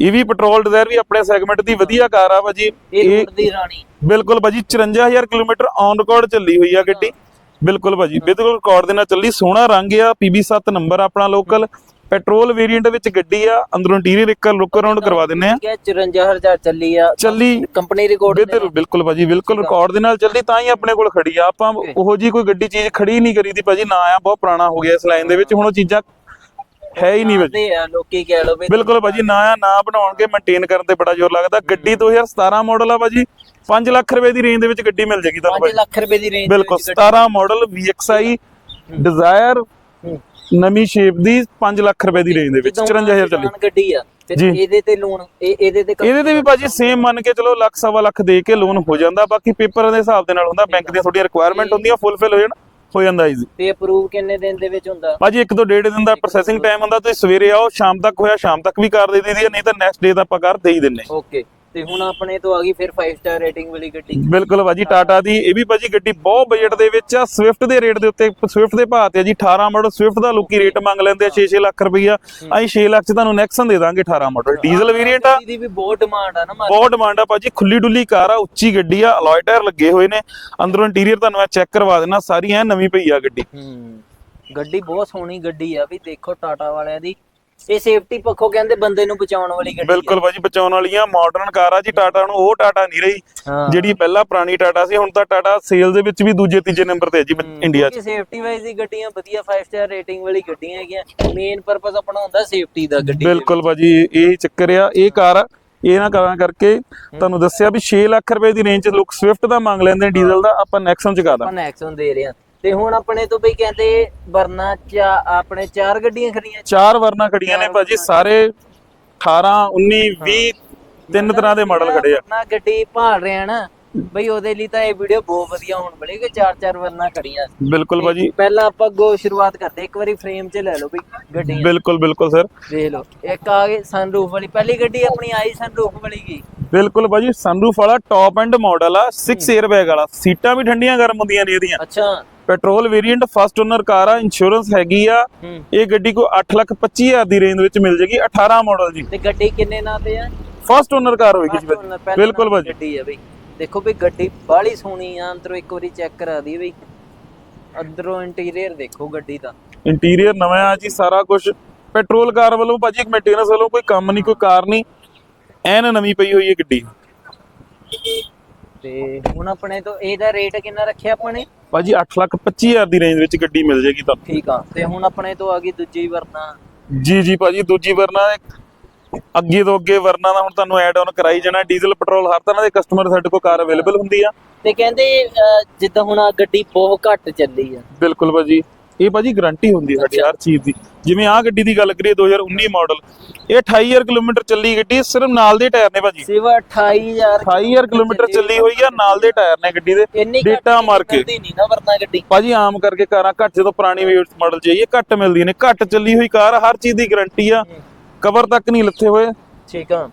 ਇਹ ਵੀ ਪੈਟਰੋਲ ਡਿਜ਼ਾਇਰ ਵੀ ਆਪਣੇ ਸੈਗਮੈਂਟ ਦੀ ਵਧੀਆ ਕਾਰ ਆ ਭਾਜੀ ਇਹ ਇਹ ਰੋਡ ਦੀ ਰਾਣੀ। ਬਿਲਕੁਲ ਭਾਜੀ 54000 ਕਿਲੋਮੀਟਰ ਔਨ ਰਿਕਾਰਡ ਚੱਲੀ ਹੋਈ ਆ ਗੱਡੀ। ਬਿਲਕੁਲ ਭਾਜੀ ਬਿਲਕੁਲ ਰਿਕਾਰਡ ਦੇ ਨਾਲ ਚੱਲੀ। ਸੋਹਣਾ ਰੰਗ ਆ PB7 ਨੰਬਰ ਆਪਣਾ ਲੋਕਲ ਪੈਟਰੋਲ ਵੇਰੀਐਂਟ ਵਿੱਚ ਗੱਡੀ ਆ ਅੰਦਰੋਂ ਇੰਟੀਰੀਅਰ ਇੱਕ ਲੁੱਕ ਅਰਾਊਂਡ ਕਰਵਾ ਦਿੰਨੇ ਆ ਕਿ 54000 ਚੱਲੀ ਆ। ਚੱਲੀ। ਕੰਪਨੀ ਰਿਕਾਰਡ ਬਿਲਕੁਲ ਬਿਲਕੁਲ ਭਾਜੀ ਬਿਲਕੁਲ ਰਿਕਾਰਡ ਦੇ ਨਾਲ ਚੱਲੀ ਤਾਂ ਹੀ ਆਪਣੇ ਕੋਲ ਖੜੀ ਆ। ਆਪਾਂ ਉਹੋ ਜੀ ਕੋਈ ਗੱਡੀ ਚੀਜ਼ ਖੜੀ ਨਹੀਂ ਕਰੀਦੀ ਭਾਜੀ ਨਾ ਆ ਬਹੁਤ ਪੁਰਾਣਾ ਹੋ ਗਿਆ ਇਸ ਲਾਈਨ ਦੇ ਵਿੱਚ। ਹੁਣ ਉਹ ਚੀਜ਼ਾਂ ਹੈ ਹੀ ਨਹੀਂ ਭਾਜੀ ਲੋਕੀ ਕਹਿ ਲੋ ਬਿਲਕੁਲ ਭਾਜੀ ਨਾ ਆ ਨਾ ਬਣਾਉਣਗੇ ਮੇਨਟੇਨ ਕਰਨ ਤੇ ਬੜਾ ਜ਼ੋਰ ਲੱਗਦਾ। ਗੱਡੀ 2017 ਮਾਡਲ ਆ ਭਾਜੀ 5 ਲੱਖ ਰੁਪਏ ਦੀ ਰੇਂਜ ਦੇ ਵਿੱਚ ਗੱਡੀ ਮਿਲ ਜੇਗੀ ਤੁਹਾਨੂੰ 5 ਲੱਖ ਰੁਪਏ ਦੀ ਰੇਂਜ ਬਿਲਕੁਲ 17 ਮਾਡਲ VXI ਡਿਜ਼ਾਇਰ ਨਵੀਂ ਸ਼ੇਪ ਦੀ 5 ਲੱਖ ਰੁਪਏ ਦੀ ਰੇਂਜ ਦੇ ਵਿੱਚ 54000 ਚੱਲੀ। ਗੱਡੀ ਆ ਤੇ। ਇਹਦੇ ਤੇ ਲੋਨ ਇਹ ਇਹਦੇ ਤੇ ਇਹਦੇ ਤੇ ਵੀ ਭਾਜੀ ਸੇਮ ਮੰਨ ਕੇ ਚਲੋ ਲੱਖ ਸਵਾ ਲੱਖ ਦੇ ਕੇ ਲੋਨ ਹੋ ਜਾਂਦਾ ਬਾਕੀ ਪੇਪਰ ਦੇ ਹਿਸਾਬ ਦੇ ਨਾਲ ਹੁੰਦਾ ਬੈਂਕ ਦੀਆਂ ਥੋੜੀਆਂ ਰਿਕੁਆਇਰਮੈਂਟ ਹੁੰਦੀਆਂ ਫੁੱਲਫਿਲ ਹੋ ਜਾਣ ਹੋ ਜਾਂਦਾ ਈਜ਼ੀ ਤੇ ਅਪਰੂਵ ਕਿੰਨੇ ਦਿਨ ਦੇ ਵਿੱਚ ਹੁੰਦਾ? ਭਾਜੀ ਇੱਕ ਤੋਂ ਡੇਢ ਦਿਨ ਦਾ ਪ੍ਰੋਸੈਸਿੰਗ ਟਾਈਮ ਹੁੰਦਾ ਤੁਸੀਂ ਸਵੇਰੇ ਆਓ ਸ਼ਾਮ ਤੱਕ ਹੋਇਆ ਸ਼ਾਮ ਤੱਕ ਵੀ ਕਰ ਦੇ ਦਈਦੀ ਨਹੀਂ ਤਾਂ ਨੈਕਸਟ ਡੇ ਦਾ ਆਪਾਂ ਕਰ ਦੇ ਹੀ ਦਿੰਨੇ ਓਕੇ ਤੇ ਹੁਣ ਆਪਣੇ ਤੋਂ ਆ ਗਈ ਫਿਰ 5 ਸਟਾਰ ਰੇਟਿੰਗ ਵਾਲੀ ਗੱਡੀ। ਬਿਲਕੁਲ ਭਾਜੀ ਟਾਟਾ ਦੀ ਇਹ ਵੀ ਭਾਜੀ ਗੱਡੀ ਬਹੁਤ ਬਜਟ ਦੇ ਵਿੱਚ ਆ। ਸਵਿਫਟ ਦੇ ਰੇਟ ਦੇ ਉੱਤੇ ਸਵਿਫਟ ਦੇ ਭਾਅ ਤੇ ਜੀ 18 ਮਾਡਲ ਸਵਿਫਟ ਦਾ ਲੋਕੀ ਰੇਟ ਮੰਗ ਲੈਂਦੇ ਆ 6-6 ਲੱਖ ਰੁਪਈਆ। ਅਸੀਂ 6 ਲੱਖ ਚ ਤੁਹਾਨੂੰ ਨੈਕਸਨ ਦੇ ਦਾਂਗੇ 18 ਮਾਡਲ ਡੀਜ਼ਲ ਵੇਰੀਐਂਟ ਆ। ਇਹਦੀ ਵੀ ਬਹੁਤ ਡਿਮਾਂਡ ਆ ਨਾ ਬਹੁਤ ਡਿਮਾਂਡ ਆ ਭਾਜੀ ਖੁੱਲੀ ਡੁੱਲੀ ਕਾਰ ਆ ਉੱਚੀ ਗੱਡੀ ਆ ਅਲੋਏ ਟਾਇਰ ਲੱਗੇ ਹੋਏ ਨੇ। ਅੰਦਰੋਂ ਇੰਟੀਰੀਅਰ ਤੁਹਾਨੂੰ ਮੈਂ ਚੈੱਕ ਕਰਵਾ ਦੇਣਾ ਸਾਰੀ ਐ ਨਵੀਂ ਪਈ ਆ ਗੱਡੀ। ਹੂੰ। ਗੱਡੀ ਬਹੁਤ ਸੋਹਣੀ ਗੱਡੀ ਆ ਵੀ ਦੇਖੋ ਟਾਟਾ ਵਾਲਿਆਂ ਦੀ। ਇਹ ਸੇਫਟੀ ਪੱਖੋਂ ਕਹਿੰਦੇ ਬੰਦੇ ਨੂੰ ਬਚਾਉਣ ਵਾਲੀ ਗੱਡੀ ਬਿਲਕੁਲ ਭਾਜੀ ਬਚਾਉਣ ਵਾਲੀਆਂ ਮਾਡਰਨ ਕਾਰ ਆ ਜੀ ਟਾਟਾ ਨੂੰ ਉਹ ਟਾਟਾ ਨਹੀਂ ਰਹੀ। ਹਾਂ। ਜਿਹੜੀ ਪਹਿਲਾਂ ਪੁਰਾਣੀ ਟਾਟਾ ਸੀ ਹੁਣ ਤਾਂ ਟਾਟਾ ਸੇਲ ਦੇ ਵਿੱਚ ਵੀ ਦੂਜੇ ਤੀਜੇ ਨੰਬਰ ਤੇ ਹੈ ਜੀ ਇੰਡੀਆ 'ਚ। ਸੇਫਟੀ ਵਾਈਜ਼ ਦੀ ਗੱਡੀਆਂ ਵਧੀਆ 5 ਸਟਾਰ ਰੇਟਿੰਗ ਵਾਲੀ ਗੱਡੀਆਂ ਹੈਗੀਆਂ। ਮੇਨ ਪਰਪਸ ਆਪਣਾ ਹੁੰਦਾ ਸੇਫਟੀ ਦਾ ਗੱਡੀ ਦੇ ਬਿਲਕੁਲ ਭਾਜੀ ਇਹ ਚੱਕਰ ਆ ਇਹ ਕਾਰ ਆ, ਇਹ ਨਾ ਕਰਾਂ ਕਰਕੇ ਤੁਹਾਨੂੰ ਦੱਸਿਆ ਵੀ 6 ਲੱਖ ਰੁਪਏ ਦੀ ਰੇਂਜ 'ਚ ਲੋਕ ਸਵਿਫਟ ਦਾ ਮੰਗ ਲੈਂਦੇ ਨੇ ਡੀਜ਼ਲ ਦਾ ਆਪਾਂ ਨੈਕਸਨ ਚ ਆਪਾਂ ਨੈਕਸਨ ਦੇ ਰਹੇ ਆ ਤੇ ਹੁਣ ਆਪਣੇ ਤੋਂ ਬਈ ਕਹਿੰਦੇ ਵਰਨਾ ਚਾ ਆਪਣੇ ਚਾਰ ਗੱਡੀਆਂ ਖੜੀਆਂ। ਚਾਰ ਵਰਨਾ ਖੜੀਆਂ ਨੇ ਭਾਜੀ ਸਾਰੇ 18 19 20 ਤਿੰਨ ਤਰ੍ਹਾਂ ਦੇ ਮਾਡਲ ਖੜੇ ਆ। ਨਾ ਗੱਡੀ ਭਾਲ ਰਹੇ ਆ ਨਾ ਬਈ ਉਹਦੇ ਲਈ ਤਾਂ ਇਹ ਵੀਡੀਓ ਬਹੁਤ ਵਧੀਆ ਹੋਣ ਵਾਲੀ ਕਿ ਚਾਰ ਚਾਰ ਵਰਨਾ ਖੜੀਆਂ। ਬਿਲਕੁਲ ਭਾਜੀ। ਪਹਿਲਾਂ ਆਪਾਂ ਗੋ ਸ਼ੁਰੂਆਤ ਕਰਦੇ ਇੱਕ ਵਾਰੀ ਫਰੇਮ 'ਚ ਲੈ ਲਓ ਬਈ ਗੱਡੀ। ਬਿਲਕੁਲ ਬਿਲਕੁਲ ਸਰ। ਦੇਖ ਲਓ ਇੱਕ ਆ ਗਈ ਸਨਰੂਫ ਵਾਲੀ ਪਹਿਲੀ ਗੱਡੀ ਆਪਣੀ ਆਈ ਸਨਰੂਫ ਵਾਲੀ ਗਈ ਬਿਲਕੁਲ ਭਾਜੀ ਸਨਰੂਫ ਵਾਲਾ ਟੌਪ ਐਂਡ ਮਾਡਲ ਆ 6 에ਅਰ ਬੈਗ ਵਾਲਾ। ਸੀਟਾਂ ਵੀ ਠੰਡੀਆਂ ਗਰਮ ਹੁੰਦੀਆਂ ਨੇ ਇਹਦੀਆਂ। ਅੱਛਾ। Petrol variant first owner car ਆ ਇੰਸ਼ੋਰੈਂਸ ਹੈਗੀ ਆ। ਇਹ ਗੱਡੀ ਕੋ 8 ਲੱਖ 25 ਹਜ਼ਾਰ ਦੀ ਰੇਂਜ ਵਿੱਚ ਮਿਲ ਜੇਗੀ 18 ਮਾਡਲ ਜੀ। ਤੇ ਗੱਡੀ ਕਿੰਨੇ ਨਾਂ ਤੇ ਆ? ਫਸਟ ਓਨਰ ਕਾਰ ਹੋਏਗੀ ਜੀ ਬਿਲਕੁਲ ਭਾਜੀ। ਗੱਡੀ ਆ ਬਈ। ਦੇਖੋ ਵੀ ਗੱਡੀ ਬਾਹਲੀ ਸੋਹਣੀ ਆ ਅੰਦਰੋਂ ਇੱਕ ਵਾਰੀ ਚੈੱਕ ਕਰਾ ਦੀ ਬਈ। ਅੰਦਰੋਂ ਇੰਟੀਰੀਅਰ ਦੇਖੋ ਗੱਡੀ ਦਾ। ਇੰਟੀਰੀਅਰ ਨਵਾਂ ਆ ਜੀ ਸਾਰਾ ਕੁਝ ਪੈਟਰੋਲ ਕਾਰ ਵੱਲੋਂ ਭਾਜੀ ਇੱਕ ਮੇਨਟੇਨੈਂਸ ਵੱਲੋਂ ਕੋਈ ਕੰਮ ਨਹੀਂ ਕੋਈ ਕਾਰ ਨਹੀਂ ਐਨ ਨਵੀਂ ਪਈ ਹੋਈ ਹੈ ਗੱਡੀ। ਤੇ ਹੁਣ ਆਪਣੇ ਤੋਂ ਇਹਦਾ ਰੇਟ ਕਿੰਨਾ ਰੱਖਿਆ ਆਪਾਂ ਨੇ? ਭਾਜੀ 8 ਲੱਖ 25 ਹਜ਼ਾਰ ਦੀ ਰੇਂਜ ਵਿੱਚ ਗੱਡੀ ਮਿਲ ਜੇਗੀ ਤੁਹਾਨੂੰ। ਠੀਕ ਆ ਤੇ ਹੁਣ ਆਪਣੇ ਤੋਂ ਆ ਗਈ ਦੂਜੀ ਵਰਨਾ। ਜੀ ਜੀ ਭਾਜੀ ਦੂਜੀ ਵਰਨਾ ਅੱਗੇ ਤੋਂ ਅੱਗੇ ਵਰਨਾ ਦਾ ਹੁਣ ਤੁਹਾਨੂੰ ਐਡ ਆਨ ਕਰਾਈ ਜਾਣਾ। ਡੀਜ਼ਲ ਪੈਟਰੋਲ ਹਰ ਤਰ੍ਹਾਂ ਦੇ ਕਸਟਮਰ ਸਾਡੇ ਕੋਲ ਕਾਰ ਅਵੇਲੇਬਲ ਹੁੰਦੀ ਆ। ਤੇ ਕਹਿੰਦੇ ਜਿੱਦਾਂ ਹੁਣ ਆ ਗੱਡੀ ਬਹੁਤ ਘੱਟ ਚੱਲੀ ਆ। ਬਿਲਕੁਲ ਭਾਜੀ। ਇਹ ਭਾਜੀ ਗਾਰੰਟੀ ਹੁੰਦੀ ਹੈ ਸਾਡੀ ਹਰ ਚੀਜ਼ ਦੀ। ਜਿਵੇਂ ਆਹ ਗੱਡੀ ਦੀ ਗੱਲ ਕਰੀਏ 2019 ਮਾਡਲ ਇਹ 28000 ਕਿਲੋਮੀਟਰ ਚੱਲੀ ਗੱਡੀ ਸਿਰਫ ਨਾਲ ਦੇ ਟਾਇਰ ਨੇ ਭਾਜੀ। ਸਿਵਾ 28000 28000 ਕਿਲੋਮੀਟਰ ਚੱਲੀ ਹੋਈ ਆ ਨਾਲ ਦੇ ਟਾਇਰ ਨੇ ਗੱਡੀ ਦੇ। ਡੇਟਾ ਮਾਰ ਕੇ। ਮਿਲਦੀ ਨਹੀਂ ਨਾ ਵਰਨਾ ਗੱਡੀ। ਭਾਜੀ ਆਮ ਕਰਕੇ ਕਾਰਾਂ ਘੱਟ ਜਦੋਂ ਪੁਰਾਣੀ ਮਾਡਲ ਚਾਹੀਏ ਘੱਟ ਮਿਲਦੀਆਂ ਨੇ। ਘੱਟ ਚੱਲੀ ਹੋਈ ਕਾਰ ਹਰ ਚੀਜ਼ ਦੀ ਗਾਰੰਟੀ ਆ। ਕਵਰ ਤੱਕ ਨਹੀਂ ਲੱਥੇ ਹੋਏ। ਠੀਕ ਆ।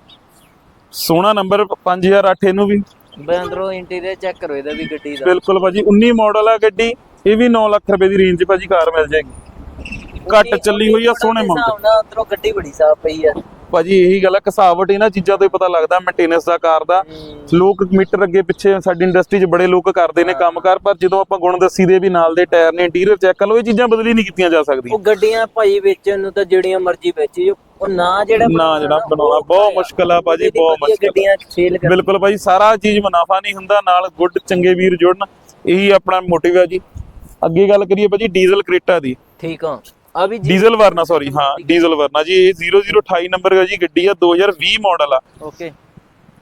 ਸੋਹਣਾ ਨੰਬਰ 5008 ਇਹਨੂੰ ਵੀ। ਬਈ ਅੰਦਰੋਂ ਇੰਟੀਰੀਅਰ ਚੈੱਕ ਕਰੋ ਇਹਦਾ ਵੀ ਗੱਡੀ ਦਾ। ਬਿਲਕੁਲ ਭਾਜੀ 19 ਮਾਡਲ ਆ ਗੱਡੀ। ਇਹ ਵੀ 9 ਲੱਖ ਰੁਪਏ ਦੀ ਰੇਂਜ 'ਚ ਭਾਜੀ ਕਾਰ ਮਿਲ ਜਾਏਗੀ। ਘੱਟ ਚੱਲੀ ਹੋਈ ਆ ਸੋਹਣੇ ਮੰਗ ਅੰਦਰੋਂ ਗੱਡੀ ਬੜੀ ਸਾਫ਼ ਪਈ ਆ। ਭਾਜੀ ਇਹੀ ਗੱਲ ਆ ਕਸਾਵਟ ਇਹਨਾਂ ਚੀਜ਼ਾਂ ਤੋਂ ਹੀ ਪਤਾ ਲੱਗਦਾ ਮੇਨਟੇਨੈਂਸ ਦਾ ਕਾਰ ਦਾ। ਲੋਕ ਮੀਟਰ ਅੱਗੇ ਪਿੱਛੇ ਸਾਡੀ ਇੰਡਸਟਰੀ 'ਚ ਬੜੇ ਲੋਕ ਕਰਦੇ ਨੇ ਕੰਮਕਾਰ ਪਰ ਜਦੋਂ ਆਪਾਂ ਗੁਣ ਦੱਸੀ ਦੇ ਵੀ ਨਾਲ ਦੇ ਟਾਇਰ ਨੇ ਇੰਟੀਰੀਅਰ ਚੈੱਕ ਕਰ ਲਓ ਇਹ ਚੀਜ਼ਾਂ ਬਦਲੀ ਨਹੀਂ ਕੀਤੀਆਂ ਜਾ ਸਕਦੀਆਂ। ਉਹ ਗੱਡੀਆਂ ਭਾਈ ਵੇਚਣ ਨੂੰ ਤਾਂ ਜਿਹੜੀਆਂ ਮਰਜ਼ੀ ਵੇਚੀ ਉਹ ਨਾ ਜਿਹੜਾ ਨਾ ਜਿਹੜਾ ਬਣਾਉਣਾ ਬਹੁਤ ਆ। ਮੁਸ਼ਕਲ ਆ ਭਾਜੀ ਬਹੁਤ ਮੁਸ਼ਕਲ ਗੱਡੀਆਂ ਸੇਲ ਕਰ ਬਿਲਕੁਲ ਭਾਜੀ ਸਾਰਾ ਚੀਜ਼ ਮੁਨਾਫਾ ਨਹੀਂ ਹੁੰਦਾ ਨਾਲ ਗੁੱਡ ਚੰਗੇ ਵੀਰ ਜੁੜਨ ਇਹੀ ਆਪਣਾ ਮੋਟਿਵ ਹੈ ਜੀ। ਅੱਗੇ ਗੱਲ ਕਰੀਏ ਭਾਜੀ ਡੀਜ਼ਲ ਕ੍ਰੇਟਾ ਦੀ। ਠੀਕ ਆ। ਆ ਵੀ ਜੀ ਡੀਜ਼ਲ ਵਰਨਾ ਸੌਰੀ ਹਾਂ ਡੀਜ਼ਲ ਵਰਨਾ। ਜੀ ਇਹ 0028 ਨੰਬਰ ਹੈ ਜੀ ਗੱਡੀ ਆ 2020 ਮਾਡਲ ਆ। ਓਕੇ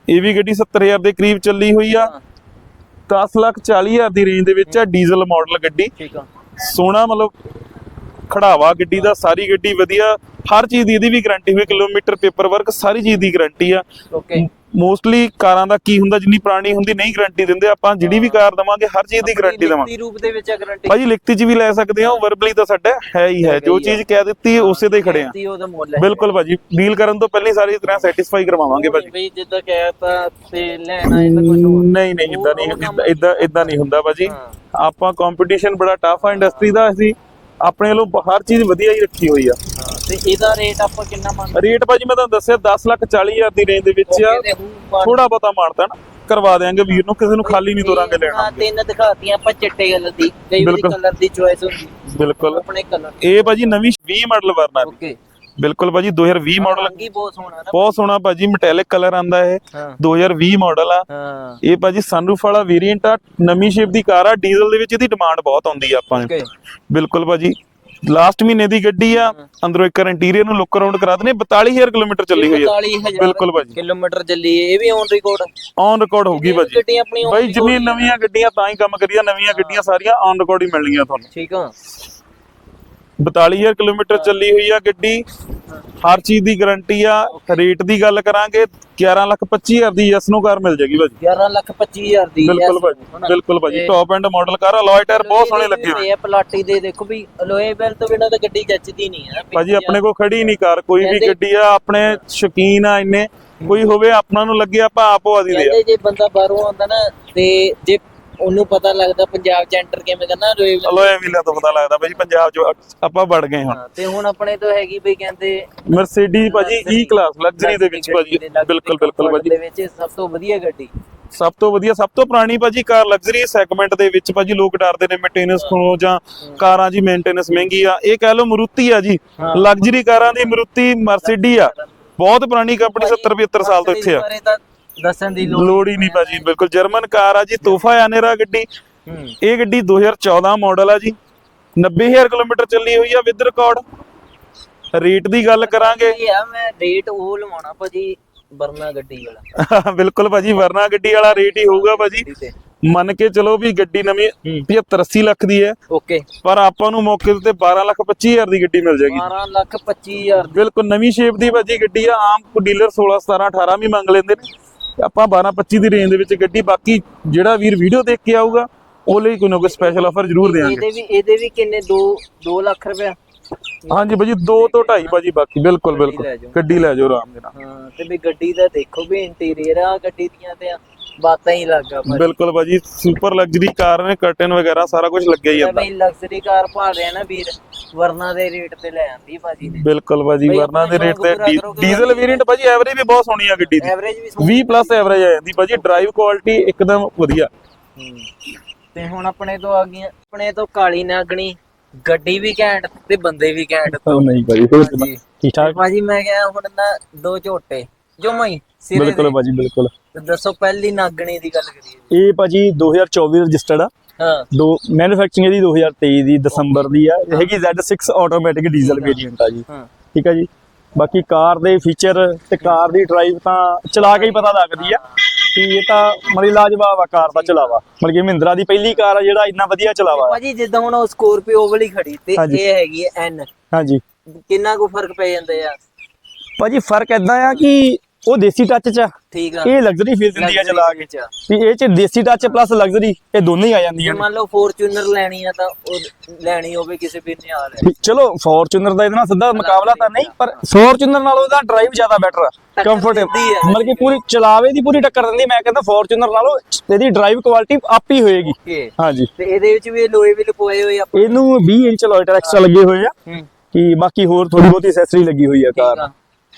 ਇਹ ਵੀ ਗੱਡੀ 70000 ਦੇ ਕਰੀਬ ਚੱਲੀ ਹੋਈ ਆ। 10 ਲੱਖ 40 ਹਜ਼ਾਰ ਦੀ ਰੇਂਜ ਦੇ ਵਿੱਚ ਆ ਡੀਜ਼ਲ ਮਾਡਲ ਗੱਡੀ। ਠੀਕ ਆ। ਸੋਹਣਾ ਮਤਲਬ ਖੜਾਵਾ ਗੱਡੀ ਦਾ ਸਾਰੀ ਗੱਡੀ ਵਧੀਆ। ਹਰ ਚੀਜ਼ ਦੀ ਇਹਦੀ ਵੀ ਗਾਰੰਟੀ ਹੋਈ ਕਿਲੋਮੀਟਰ ਪੇਪਰ ਵਰਕ ਸਾਰੀ ਚੀਜ਼ ਦੀ ਗਾਰੰਟੀ ਆ। ਓਕੇ ਮੋਸਟਲੀ ਕਾਰਾਂ ਦਾ ਕੀ ਹੁੰਦਾ ਜਿੰਨੀ ਪੁਰਾਣੀ ਹੁੰਦੀ ਨਹੀਂ ਗਾਰੰਟੀ ਦਿੰਦੇ। ਆਪਾਂ ਜਿਹੜੀ ਵੀ ਕਾਰ ਦਵਾਂਗੇ ਹਰ ਚੀਜ਼ ਦੀ ਗਾਰੰਟੀ ਦੇਵਾਂਗੇ ਲਿਖਤੀ ਰੂਪ ਦੇ ਵਿੱਚ ਗਾਰੰਟੀ ਭਾਜੀ ਲਿਖਤੀ ਚ ਵੀ ਲੈ ਸਕਦੇ ਹੋ ਵਰਬਲੀ ਤਾਂ ਸਾਡਾ ਹੈ ਹੀ ਹੈ। ਜੋ ਚੀਜ਼ ਕਹਿ ਦਿੱਤੀ ਉਸੇ ਤੇ ਖੜੇ ਆ ਬਿਲਕੁਲ ਭਾਜੀ ਡੀਲ ਕਰਨ ਤੋਂ ਪਹਿਲਾਂ ਹੀ ਸਾਰੀ ਤਰ੍ਹਾਂ ਸੈਟੀਸਫਾਈ ਕਰਵਾਵਾਂਗੇ ਭਾਜੀ। ਬਈ ਜਿੱਦਾਂ ਕਹਿਤਾ ਤੇ ਲੈਣਾ ਇਹ ਤਾਂ ਕੁਝ ਹੋਰ। ਨਹੀਂ ਨਹੀਂ ਇਦਾਂ ਨਹੀਂ ਇਦਾਂ- ਇਦਾਂ ਨਹੀਂ ਹੁੰਦਾ ਭਾਜੀ। ਆਪਾਂ ਕੰਪੀਟੀਸ਼ਨ ਬੜਾ ਟਫ ਆ ਇੰਡਸਟਰੀ ਦਾ ਅਸੀਂ ਆਪਣੇ ਵੱਲੋਂ ਹਰ ਚੀਜ਼ ਵਧੀਆ ਹੀ ਰੱਖੀ ਹੋਈ ਆ। ਤੇ ਇਹਦਾ ਰੇਟ ਆਪਾਂ ਕਿੰਨਾ ਮੰਗਦੇ ਰੇਟ ਭਾਜੀ ਮੈਂ ਤੁਹਾਨੂੰ ਦੱਸਿਆ 10 ਲੱਖ 40 ਹਜ਼ਾਰ ਦੀ ਰੇਂਜ ਦੇ ਵਿੱਚ ਆ। ਥੋੜਾ ਬਹੁਤਾ ਮਾਨਤਾ ਨਾ ਕਰਵਾ ਦੇਾਂਗੇ ਵੀਰ ਨੂੰ ਕਿਸੇ ਨੂੰ ਖਾਲੀ ਨਹੀਂ ਤੋਰਾਂਗੇ ਲੈਣਾ ਹਾਂ, ਤਿੰਨ ਦਿਖਾਤੀਆਂ ਆਪਾਂ ਚਿੱਟੇ ਕਲਰ ਦੀ ਕਈ ਵਾਰੀ। ਕਲਰ ਦੀ ਚੋਇਸ ਹੁੰਦੀ ਬਿਲਕੁਲ। ਆਪਣੇ ਕਲਰ ਇਹ ਭਾਜੀ ਨਵੀਂ 20 ਮਾਡਲ ਵਰਨਾ ਓਕੇ ਬਿਲਕੁਲ ਭਾਜੀ 2020 ਮਾਡਲ ਰੰਗੀ ਬਹੁਤ ਸੋਹਣਾ ਨਾ। ਬਹੁਤ ਸੋਹਣਾ ਭਾਜੀ ਮੈਟੈਲਿਕ ਕਲਰ ਆਂਦਾ ਇਹ। ਹਾਂ। 2020 ਮਾਡਲ ਆ। ਇਹ ਭਾਜੀ ਸਨਰੂਫ ਵਾਲਾ ਵੇਰੀਐਂਟ ਆ। ਨਵੀਂ ਸ਼ੇਪ ਦੀ ਕਾਰ ਆ। ਡੀਜ਼ਲ ਦੇ ਵਿੱਚ ਇਹਦੀ ਡਿਮਾਂਡ ਬਹੁਤ ਆਉਂਦੀ ਆ ਆਪਾਂ ਨੂੰ। ਬਿਲਕੁਲ ਭਾਜੀ। ਲਾਸਟ ਮਹੀਨੇ ਦੀ ਗੱਡੀ ਆ ਅੰਦਰੋਂ ਇੱਕ ਇੰਟੀਰੀਅਰ ਨੂੰ ਲੁੱਕ ਅਰਾਊਂਡ ਕਰਾ ਦਨੇ 42000 ਕਿਲੋਮੀਟਰ ਚੱਲੀ ਹੋਈ ਆ। 45000 ਬਿਲਕੁਲ ਭਾਜੀ। ਕਿਲੋਮੀਟਰ ਚੱਲੀ ਇਹ ਵੀ ਔਨ ਰਿਕਾਰਡ ਔਨ ਰਿਕਾਰਡ ਹੋਊਗੀ ਭਾਜੀ। ਗੱਡੀ ਆਪਣੀ on ਭਾਈ record ਜਿੰਨੀ ਨਵੀਆਂ ਗੱਡੀਆਂ ਤਾਂ ਹੀ ਕੰਮ ਕਰੀਆਂ ਨਵੀਆਂ ਗੱਡੀਆਂ ਸਾਰੀਆਂ ਔਨ ਰਿਕਾਰਡ ਹੀ ਮਿਲਣਗੀਆਂ ਤੁਹਾਨੂੰ। ਠੀਕ ਆ। 42000 ਕਿਲੋਮੀਟਰ ਚੱਲੀ ਹੋਈ ਆ ਗੱਡੀ। ਹਰ ਚੀਜ਼ ਦੀ ਗਾਰੰਟੀ ਆ ਰੇਟ ਦੀ ਗੱਲ ਕਰਾਂਗੇ 11 ਲੱਖ 25000 ਦੀ ਯਸ ਨੂੰ ਕਾਰ ਮਿਲ ਜਾਏਗੀ ਭਾਜੀ। 11 ਲੱਖ 25000 ਦੀ ਬਿਲਕੁਲ ਭਾਜੀ? ਬਿਲਕੁਲ ਭਾਜੀ top end model car alloy tyre ਬਹੁਤ ਸੋਹਣੇ ਲੱਗੇ ਹੋਏ। ਇਹ ਪਲਾਟੀ ਦੇ ਦੇਖੋ ਵੀ ਅਲੋਏ ਬੈਲ ਤੋਂ ਬਿਨਾਂ ਤਾਂ ਗੱਡੀ ਜੱਚਦੀ ਨਹੀਂ ਹੈ। ਭਾਜੀ ਆਪਣੇ ਕੋਲ ਖੜੀ ਨਹੀਂ ਕਾਰ ਕੋਈ ਵੀ ਗੱਡੀ ਆ ਆਪਣੇ ਸ਼ੌਕੀਨ ਆ ਇੰਨੇ ਕੋਈ ਹੋਵੇ ਆਪਣਾ ਨੂੰ ਲੱਗੇ ਆਪਾਂ ਆਪ ਆਦੀ ਦੇ ਆ। ਜੇ ਬੰਦਾ ਬਾਹਰੋਂ ਆਉਂਦਾ ਨਾ ਤੇ ਜੇ ਉਹਨੂੰ ਪਤਾ ਲੱਗਦਾ ਪੰਜਾਬ ਚ ਐਂਟਰ ਕਿਵੇਂ ਕਰਨਾ ਬੈਲ ਅਲੋਏ ਮਿਲਿਆ ਤੋਂ ਪਤਾ ਲੱਗਦਾ ਭਾਜੀ ਪੰਜਾਬ ਚ ਆਪਾਂ ਵੜ ਗਏ ਹੁਣ ਤੇ ਹੁਣ ਆਪਣੇ ਤੋਂ ਹੈਗੀ ਬਈ ਕਹਿੰਦੇ ਮਰਸੀਡੀਜ਼ ਭਾਜੀ ਈ ਕਲਾਸ ਲਗਜ਼ਰੀ ਦੇ ਵਿੱਚ ਭਾਜੀ। ਬਿਲਕੁਲ ਬਿਲਕੁਲ ਭਾਜੀ। ਦੇ ਵਿੱਚ ਸਭ ਤੋਂ ਵਧੀਆ ਗੱਡੀ। ਸਭ ਤੋਂ ਵਧੀਆ ਸਭ ਤੋਂ ਪੁਰਾਣੀ ਭਾਜੀ ਕਾਰ ਲਗਜ਼ਰੀ ਸੈਗਮੈਂਟ ਦੇ ਵਿੱਚ ਭਾਜੀ ਲੋਕ ਡਰਦੇ ਨੇ ਮੇਨਟੇਨੈਂਸ ਤੋਂ ਜਾਂ ਕਾਰਾਂ ਦੀ ਮੇਨਟੇਨੈਂਸ ਮਹਿੰਗੀ ਆ। ਇਹ ਕਹਿ ਲਓ ਮਰੂਤੀ ਆ ਜੀ। ਲਗਜ਼ਰੀ ਕਾਰਾਂ ਦੀ ਮਰੂਤੀ ਮਰਸੀਡੀ ਆ। ਬਹੁਤ ਪੁਰਾਣੀ ਕੰਪਨੀ 70 75 ਸਾਲ ਤੋਂ ਇੱਥੇ ਆ। ਦੱਸਣ ਦੀ ਲੋੜ ਲੋੜ ਹੀ ਨਹੀਂ ਭਾਜੀ ਬਿਲਕੁਲ। ਜਰਮਨ ਕਾਰ ਆ ਜੀ ਤੋਹਫਾ ਆ ਨੇਰਾ ਗੱਡੀ। ਹੂੰ। ਇਹ ਗੱਡੀ 2014 ਮਾਡਲ ਆ ਜੀ। 90000 ਕਿਲੋਮੀਟਰ ਚੱਲੀ ਹੋਈ ਆ ਵਿਦ ਰਿਕਾਰਡ ਰੇਟ ਦੀ ਗੱਲ ਕਰਾਂਗੇ। ਇਹ ਆ ਮੈਂ ਰੇਟ ਉਹ ਲਵਾਉਣਾ ਭਾਜੀ ਵਰਨਾ ਗੱਡੀ ਵਾਲਾ। [laughs] ਬਿਲਕੁਲ ਭਾਜੀ ਵਰਨਾ ਗੱਡੀ ਵਾਲਾ ਰੇਟ ਹੀ ਹੋਊਗਾ ਭਾਜੀ। ਮੰਨ ਕੇ ਚਲੋ ਵੀ ਗੱਡੀ ਨਵੀਂ 75 80 ਲੱਖ ਦੀ ਹੈ। ਓਕੇ। ਪਰ ਆਪਾਂ ਨੂੰ ਮੌਕੇ ਤੇ 12 ਲੱਖ 25 ਹਜ਼ਾਰ ਦੀ ਗੱਡੀ ਮਿਲ ਜਾਏਗੀ। 12 ਲੱਖ 25000 ਬਿਲਕੁਲ ਨਵੀਂ ਸ਼ੇਪ ਦੀ ਭਾਜੀ ਗੱਡੀ ਆ। ਆਮ ਡੀਲਰ 16 17 18 ਵੀ ਮੰਗ ਲੈਂਦੇ ਨੇ। ਆਪਾਂ 12 25 ਦੀ ਰੇਂਜ ਦੇ ਵਿੱਚ ਗੱਡੀ ਬਾਕੀ ਜਿਹੜਾ ਵੀਰ ਵੀਡੀਓ ਦੇਖ ਕੇ ਆਊਗਾ ਉਹ ਲਈ ਕੋਈ ਨਾ ਕੋਈ ਸਪੈਸ਼ਲ ਆਫਰ ਜ਼ਰੂਰ ਦੇਵਾਂਗੇ। ਇਹਦੇ ਵੀ ਇਹਦੇ ਵੀ ਕਿੰਨੇ? 2 2 ਲੱਖ ਰੁਪਇਆ। ਹਾਂਜੀ ਭਾਜੀ 2 ਤੋਂ 2.5 ਭਾਜੀ ਬਾਕੀ ਬਿਲਕੁਲ ਬਿਲਕੁਲ। ਗੱਡੀ ਲੈ ਜਾਓ ਆਰਾਮ ਦੇ ਨਾਲ। ਹਾਂ ਤੇ ਵੀ ਗੱਡੀ ਦਾ ਦੇਖੋ ਵੀ ਇੰਟੀਰੀਅਰ ਆ ਗੱਡੀ ਦੀਆਂ ਤੇ ਬਾਤਾਂ ਹੀ ਲੱਗਾ ਭਾਜੀ। ਬਿਲਕੁਲ ਭਾਜੀ ਸੁਪਰ ਲਗਜ਼ਰੀ ਕਾਰ ਨੇ ਕਰਟਨ ਵਗੈਰਾ ਸਾਰਾ ਕੁਝ ਲੱਗਿਆ ਹੀ ਜਾਂਦਾ ਬਈ ਲਗਜ਼ਰੀ ਕਾਰ ਭਾਲ ਰਿਹਾ ਨਾ ਵੀਰ। ਵਰਨਾ ਦੇ ਰੇਟ ਤੇ ਲੈ ਆਂਦੀ ਭਾਜੀ ਨੇ। ਬਿਲਕੁਲ ਭਾਜੀ ਬਈ ਵਰਨਾ ਦੇ ਰੇਟ ਤੇ ਡੀ- ਡੀਜ਼ਲ ਵੇਰੀਐਂਟ ਭਾਜੀ ਐਵਰੇਜ ਵੀ ਬਹੁਤ ਸੋਹਣੀ ਆ ਗੱਡੀ ਦੀ। ਐਵਰੇਜ ਵੀ ਸੋਹਣੀ 20 ਪਲੱਸ ਐਵਰੇਜ ਆ ਜਾਂਦੀ ਭਾਜੀ ਡਰਾਈਵ ਕੁਆਲਿਟੀ ਇੱਕਦਮ ਵਧੀਆ। ਤੇ ਹੁਣ ਆਪਣੇ ਤੋਂ ਆ ਗਈਆਂ ਆਪਣੇ ਤੋਂ ਕਾਲੀ ਨਾਗਣੀ ਗੱਡੀ ਵੀ ਘੈਂਟ ਤੇ ਬੰਦੇ ਵੀ ਘੈਂਟ ਨਹੀਂ ਭਾਜੀ ਹੋਰ ਸੁਣਾ। ਹਾਂਜੀ। ਠੀਕ ਠਾਕ? ਭਾਜੀ ਮੈਂ ਕਿਹਾ ਹੁਣ ਨਾ ਦੋ ਝੋਟੇ ਜੋ ਮਈ ਸਿਰੇ ਬਿਲਕੁਲ ਦੇ। ਭਾਜੀ ਬਿਲਕੁਲ। ਤੇ ਦੱਸੋ ਪਹਿਲੀ ਨਾਗਣੀ ਦੀ ਗੱਲ ਕਰੀਏ। ਇਹ ਭਾਜੀ 2024 ਰਜਿਸਟਰਡ ਆ। ਹਾਂ। ਦੋ ਮੈਨੂਫੈਕਚਰਿੰਗ ਇਹਦੀ 2023 ਦੀ ਦਸੰਬਰ ਦੀ ਆ। ਇਹ ਹੈਗੀ Z6 ਆਟੋਮੈਟਿਕ ਡੀਜ਼ਲ ਵੇਰੀਐਂਟ ਆ ਜੀ। ਠੀਕ ਆ ਜੀ? ਬਾਕੀ ਕਾਰ ਦੇ ਫੀਚਰ ਤੇ ਕਾਰ ਦੀ ਡਰਾਈਵ ਤਾਂ ਚਲਾ ਕੇ ਹੀ ਪਤਾ ਲੱਗਦੀ ਆ। ਕਿ ਇਹ ਤਾਂ ਮਰੀ ਲਾਜਵਾਬ ਆ ਕਾਰ ਦਾ ਚਲਾਵਾ। ਮਤਲਬ ਕਿ ਮਹਿੰਦਰਾ ਦੀ ਪਹਿਲੀ ਕਾਰ ਆ ਜਿਹੜਾ ਇੰਨਾ ਵਧੀਆ ਚਲਾਵਾ ਭਾਜੀ ਜਿੱਦਾਂ ਹੁਣ ਉਹ ਸਕੋਰਪੀਓ ਵਾਲੀ ਖੜੀ ਤੇ। ਇਹ ਹੈਗੀ ਐਨ ਹਾਂਜੀ ਕਿੰਨਾ ਕੁ ਫ਼ਰਕ ਪੈ ਜਾਂਦਾ ਆ? ਭਾਜੀ ਫ਼ਰਕ ਇਦਾਂ ਆ ਕਿ ਉਹ ਦੇਸੀ ਟੱਚ ਚ ਆ। ਠੀਕ ਆ। ਇਹ ਲਗਜ਼ਰੀ ਫੀਲ ਦਿੰਦੀ ਆ ਚਲਾ ਕੇ। ਵੀ ਇਹ ਚ ਦੇਸੀ ਟੱਚ ਪਲੱਸ ਲਗਜ਼ਰੀ ਇਹ ਦੋਨੇ ਹੀ ਆ ਜਾਂਦੀਆਂ ਮੰਨ ਲਓ ਫੋਰਚੂਨਰ ਲੈਣੀ ਆ ਤਾਂ ਉਹ ਲੈਣੀ ਹੋਵੇ ਕਿਸੇ ਵੀਰ ਨੇ ਆ ਲੈ ਚਲੋ ਫੋਰਚੂਨਰ ਦਾ ਇਹਦੇ ਨਾਲ ਸਿੱਧਾ ਮੁਕਾਬਲਾ ਤਾਂ ਨਹੀਂ ਪਰ ਫੋਰਚੂਨਰ ਨਾਲੋਂ ਉਹਦਾ ਡਰਾਈਵ ਜ਼ਿਆਦਾ ਬੈਟਰ ਆ। ਕੰਫਰਟੇਬਲ। ਮਤਲਬ ਕਿ ਪੂਰੀ ਚਲਾਵੇ ਦੀ ਪੂਰੀ ਟੱਕਰ ਦਿੰਦੀ ਮੈਂ ਕਹਿੰਦਾ ਫੋਰਚੂਨਰ ਨਾਲੋਂ ਇਹਦੀ ਡਰਾਈਵ ਕੁਆਲਿਟੀ ਅਪ ਹੀ ਹੋਏਗੀ। ਹਾਂਜੀ। ਤੇ ਇਹਦੇ ਵਿੱਚ ਵੀ ਲੋਹੇ ਵੀ ਲਪੋਏ ਹੋਏ ਆ ਇਹਨੂੰ 20 ਇੰਚ ਲੋਇਟਰ ਐਕਸਟਰਾ ਲੱਗੇ ਹੋਏ ਆ। ਕਿ ਬਾਕੀ ਹੋਰ ਥੋੜੀ ਬਹੁਤੀ ਐਕਸੈਸਰੀ ਲੱਗੀ ਹੋਈ ਆ ਕਾਰ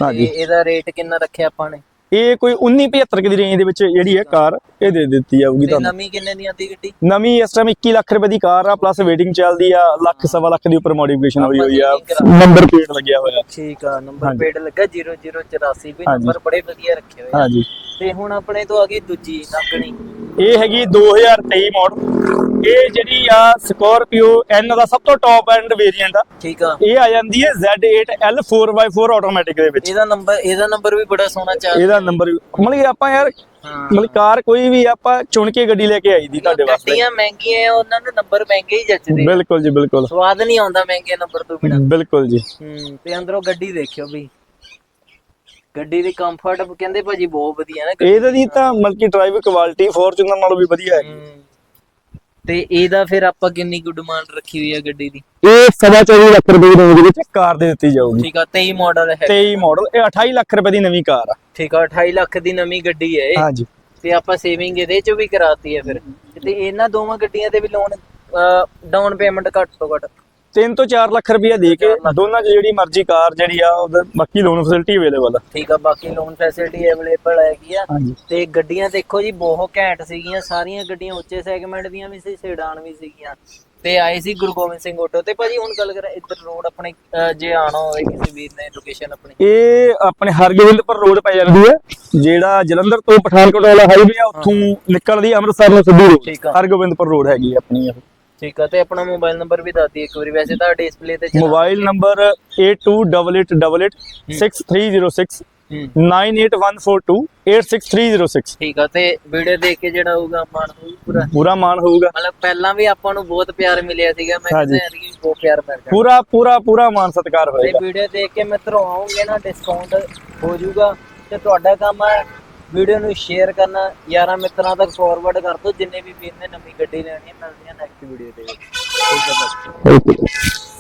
ਹਾਂਜੀ। ਤੇ ਇਹਦਾ ਰੇਟ ਕਿੰਨਾ ਰੱਖਿਆ ਆਪਾਂ ਨੇ? ਇਹ ਕੋਈ 1975 ਦੀ ਰੇਂਜ ਦੇ ਵਿੱਚ ਜਿਹੜੀ ਹੈ ਕਾਰ ਇਹ ਦੇ ਦਿੱਤੀ ਜਾਊਗੀ ਤੇ ਤੁਹਾਨੂੰ। ਨਵੀਂ ਕਿੰਨੇ ਦੀ ਆਂਦੀ ਗੱਡੀ? ਨਵੀਂ ਇਸ ਟਾਈਮ 21 ਲੱਖ ਰੁਪਏ ਦੀ ਕਾਰ ਆ ਪਲੱਸ ਵੇਟਿੰਗ ਚੱਲਦੀ ਆ ਲੱਖ ਸਵਾ ਲੱਖ ਦੀ ਉੱਪਰ ਮੋਡੀਫਿਕੇਸ਼ਨ ਹੋਈ ਹੋਈ ਆ। ਨੰਬਰ ਪਲੇਟ ਲੱਗਿਆ ਹੋਇਆ। ਠੀਕ ਆ ਨੰਬਰ ਹਾਂਜੀ। ਪਲੇਟ ਲੱਗਾ 0084 ਵੀ ਹਾਂਜੀ। ਨੰਬਰ ਬੜੇ ਵਧੀਆ ਰੱਖੇ ਹੋਏ ਆ। ਹਾਂਜੀ। ਤੇ ਹੁਣ ਆਪਣੇ ਤੋਂ ਆ ਗਈ ਦੂਜੀ ਨਾਗਣੀ। ਇਹ ਹੈਗੀ 2023 ਮਾਡਲ ਇਹ ਜਿਹੜੀ ਆ ਸਕੋਰਪੀਓ N ਦਾ ਸਭ ਤੋਂ ਟੌਪ ਐਂਡ ਵੇਰੀਐਂਟ ਆ। ਠੀਕ ਆ। ਇਹ ਆ ਜਾਂਦੀ ਹੈ Z8L 4x4 ਆਟੋਮੈਟਿਕ ਦੇ ਵਿੱਚ। ਇਹਦਾ ਨੰਬਰ ਇਹਦਾ ਨੰਬਰ ਵੀ ਬੜਾ ਸੋਹਣਾ ਚੱਲ ਇਹਦਾ ਨੰਬਰ ਮਤਲਬ ਆਪਾਂ ਯਾਰ ਮਤਲਬ ਕਾਰ ਕੋਈ ਵੀ ਆਪਾਂ ਚੁਣ ਕੇ ਗੱਡੀ ਲੈ ਕੇ ਆਈ ਦੀ ਤੁਹਾਡੇ ਵਾਸਤੇ। ਗੱਡੀਆਂ ਮਹਿੰਗੀਆਂ ਆ ਉਹਨਾਂ ਨੂੰ ਨੰਬਰ ਮਹਿੰਗੇ ਹੀ ਜੱਜਦੇ ਆ। ਬਿਲਕੁਲ ਜੀ ਬਿਲਕੁਲ। ਸਵਾਦ ਨਹੀਂ ਆਉਂਦਾ ਮਹਿੰਗੇ ਨੰਬਰ ਤੋਂ ਬਿਨਾ। ਬਿਲਕੁਲ ਜੀ। ਹੂੰ ਤੇ ਅੰਦਰੋਂ ਗੱਡੀ ਦੇਖਿਓ ਵੀ। ਗੱਡੀ ਦੀ ਕੰਫਰਟ ਕਹਿੰਦੇ ਭਾਜੀ ਬਹੁਤ ਵਧੀਆ ਨਾ ਇਹਦੇ ਦੀ ਤਾਂ ਮਲਕੀ ਡਰਾਈਵ ਕੁਆਲਿਟੀ ਫੋਰਚੂਨਰ ਨਾਲੋਂ ਵੀ ਵਧੀਆ ਹੈ। ਹਮ। ਤੇ ਇਹਦਾ ਫਿਰ ਆਪਾਂ ਕਿੰਨੀ ਕੁ ਡਿਮਾਂਡ ਰੱਖੀ ਹੋਈ ਆ ਗੱਡੀ ਦੀ? ਇਹ ਸਵਾ 24 ਲੱਖ ਰੁਪਏ ਦੀ ਰੇਂਜ ਵਿੱਚ ਕਾਰ ਦੇ ਦਿੱਤੀ ਜਾਊਗੀ। ਠੀਕ ਆ 23 ਮਾਡਲ ਹੈ। 23 ਮਾਡਲ ਇਹ 28 ਲੱਖ ਰੁਪਏ ਦੀ ਨਵੀਂ ਕਾਰ ਆ। ਠੀਕ ਆ 28 ਲੱਖ ਦੀ ਨਵੀਂ ਗੱਡੀ ਹੈ ਇਹ। ਹਾਂਜੀ। ਤੇ ਆਪਾਂ ਸੇਵਿੰਗ ਇਹਦੇ ਚ ਵੀ ਕਰਾਤੀ ਹੈ ਫਿਰ। ਤੇ ਇਹਨਾਂ ਦੋਵਾਂ ਗੱਡੀਆਂ ਤੇ ਵੀ ਲੋਨ ਡਾਊਨ ਪੇਮੈਂਟ ਘੱਟ ਤੋਂ ਘੱਟ। 3 ਤੋਂ 4 ਲੱਖ ਰੁਪਏ ਦੇ ਕੇ ਦੋਨਾਂ 'ਚ ਜਿਹੜੀ ਮਰਜ਼ੀ ਕਾਰ ਜਿਹੜੀ ਆ ਉਹਦੇ ਬਾਕੀ ਲੋਨ ਫੈਸਿਲਿਟੀ ਅਵੇਲੇਬਲ ਆ। ਠੀਕ ਆ ਬਾਕੀ ਲੋਨ ਫੈਸਿਲਿਟੀ ਅਵੇਲੇਬਲ ਹੈਗੀ ਆ। ਹਾਂਜੀ। ਤੇ ਗੱਡੀਆਂ ਦੇਖੋ ਜੀ ਬਹੁਤ ਘੈਂਟ ਸੀਗੀਆਂ। ਸਾਰੀਆਂ ਗੱਡੀਆਂ ਉੱਚੇ ਸੈਗਮੈਂਟ ਦੀਆਂ ਵੀ ਸੀ ਸੈਡਾਨ ਵੀ ਸੀਗੀਆਂ। ਤੇ ਆਏ ਸੀ ਗੁਰੂ ਗੋਬਿੰਦ ਸਿੰਘ ਆਟੋ ਤੇ। ਭਾਜੀ ਹੁਣ ਗੱਲ ਕਰਾਂ ਇੱਧਰ ਰੋਡ ਆਪਣੇ ਅਹ, ਜੇ ਆਣਾ ਹੋਵੇ ਕਿਸੇ ਵੀਰ ਨੇ ਲੋਕੇਸ਼ਨ ਆਪਣੀ। ਇਹ ਆਪਣੇ ਹਰਗੋਬਿੰਦਪੁਰ ਰੋਡ ਪੈ ਜਾਂਦੀ ਹੈ ਜਿਹੜਾ ਜਲੰਧਰ ਤੋਂ ਪਠਾਨਕੋਟ ਵਾਲਾ ਹਾਈਵੇ ਆ ਉੱਥੋਂ ਨਿਕਲਦੀ ਅੰਮ੍ਰਿਤਸਰ ਨੂੰ ਸਿੱਧੀ ਰੋਡ ਠੀਕ ਆ। ਹਰਗੋਬਿੰਦਪੁਰ ਰੋਡ ਹੈਗੀ ਆ ਆਪਣੀ ਇਹ। ਠੀਕ ਆ ਤੇ ਆਪਣਾ ਮੋਬਾਈਲ ਨੰਬਰ ਵੀ ਦੱਸ ਦਈਏ ਇੱਕ ਵਾਰੀ। ਵੈਸੇ ਤਾਂ ਡਿਸਪਲੇ ਤੇ ਮੋਬਾਈਲ ਨੰਬਰ 8288886306 ਹੂੰ। 9814286306 ਠੀਕ ਆ ਤੇ ਵੀਡੀਓ ਦੇਖ ਕੇ ਜਿਹੜਾ ਹੋਊਗਾ ਮਨ ਹੋਊ ਪੂਰਾ? ਪੂਰਾ ਮਾਨ ਹੋਊਗਾ। ਮਤਲਬ ਪਹਿਲਾਂ ਵੀ ਆਪਾਂ ਨੂੰ ਬਹੁਤ ਪਿਆਰ ਮਿਲਿਆ ਸੀਗਾ ਮੈਂ ਹਾਂਜੀ। ਕਹਿੰਦਾ ਯਾਰ ਕਿ ਬਹੁਤ ਪਿਆਰ ਮਿਲ ਗਿਆ। ਪੂਰਾ ਪੂਰਾ ਪੂਰਾ ਮਾਨ ਸਤਿਕਾਰ ਤੇ ਹੋਏਗਾ ਵੀਡੀਓ ਦੇਖ ਕੇ ਮਿੱਤਰੋ ਆਉਂਗੇ ਨਾ ਡਿਸਕਾਊਂਟ ਹੋ ਜਾਊਗਾ। ਤੇ ਤੁਹਾਡਾ ਕੰਮ ਹੈ ਵੀਡੀਓ ਨੂੰ ਸ਼ੇਅਰ ਕਰਨਾ। ਯਾਰਾਂ ਮਿੱਤਰਾਂ ਤੱਕ ਫਾਰਵਰਡ ਕਰ ਦਿਓ। ਜਿੰਨੇ ਵੀ ਵੀਰ ਨੇ ਨਵੀਂ ਗੱਡੀ ਲੈਣੀ ਹੈ, ਮਿਲਦੀ ਹੈ ਨੈਕਸਟ ਵੀਡੀਓ ਦੇ ਵਿੱਚ। ਠੀਕ ਹੈ ਓਕੇ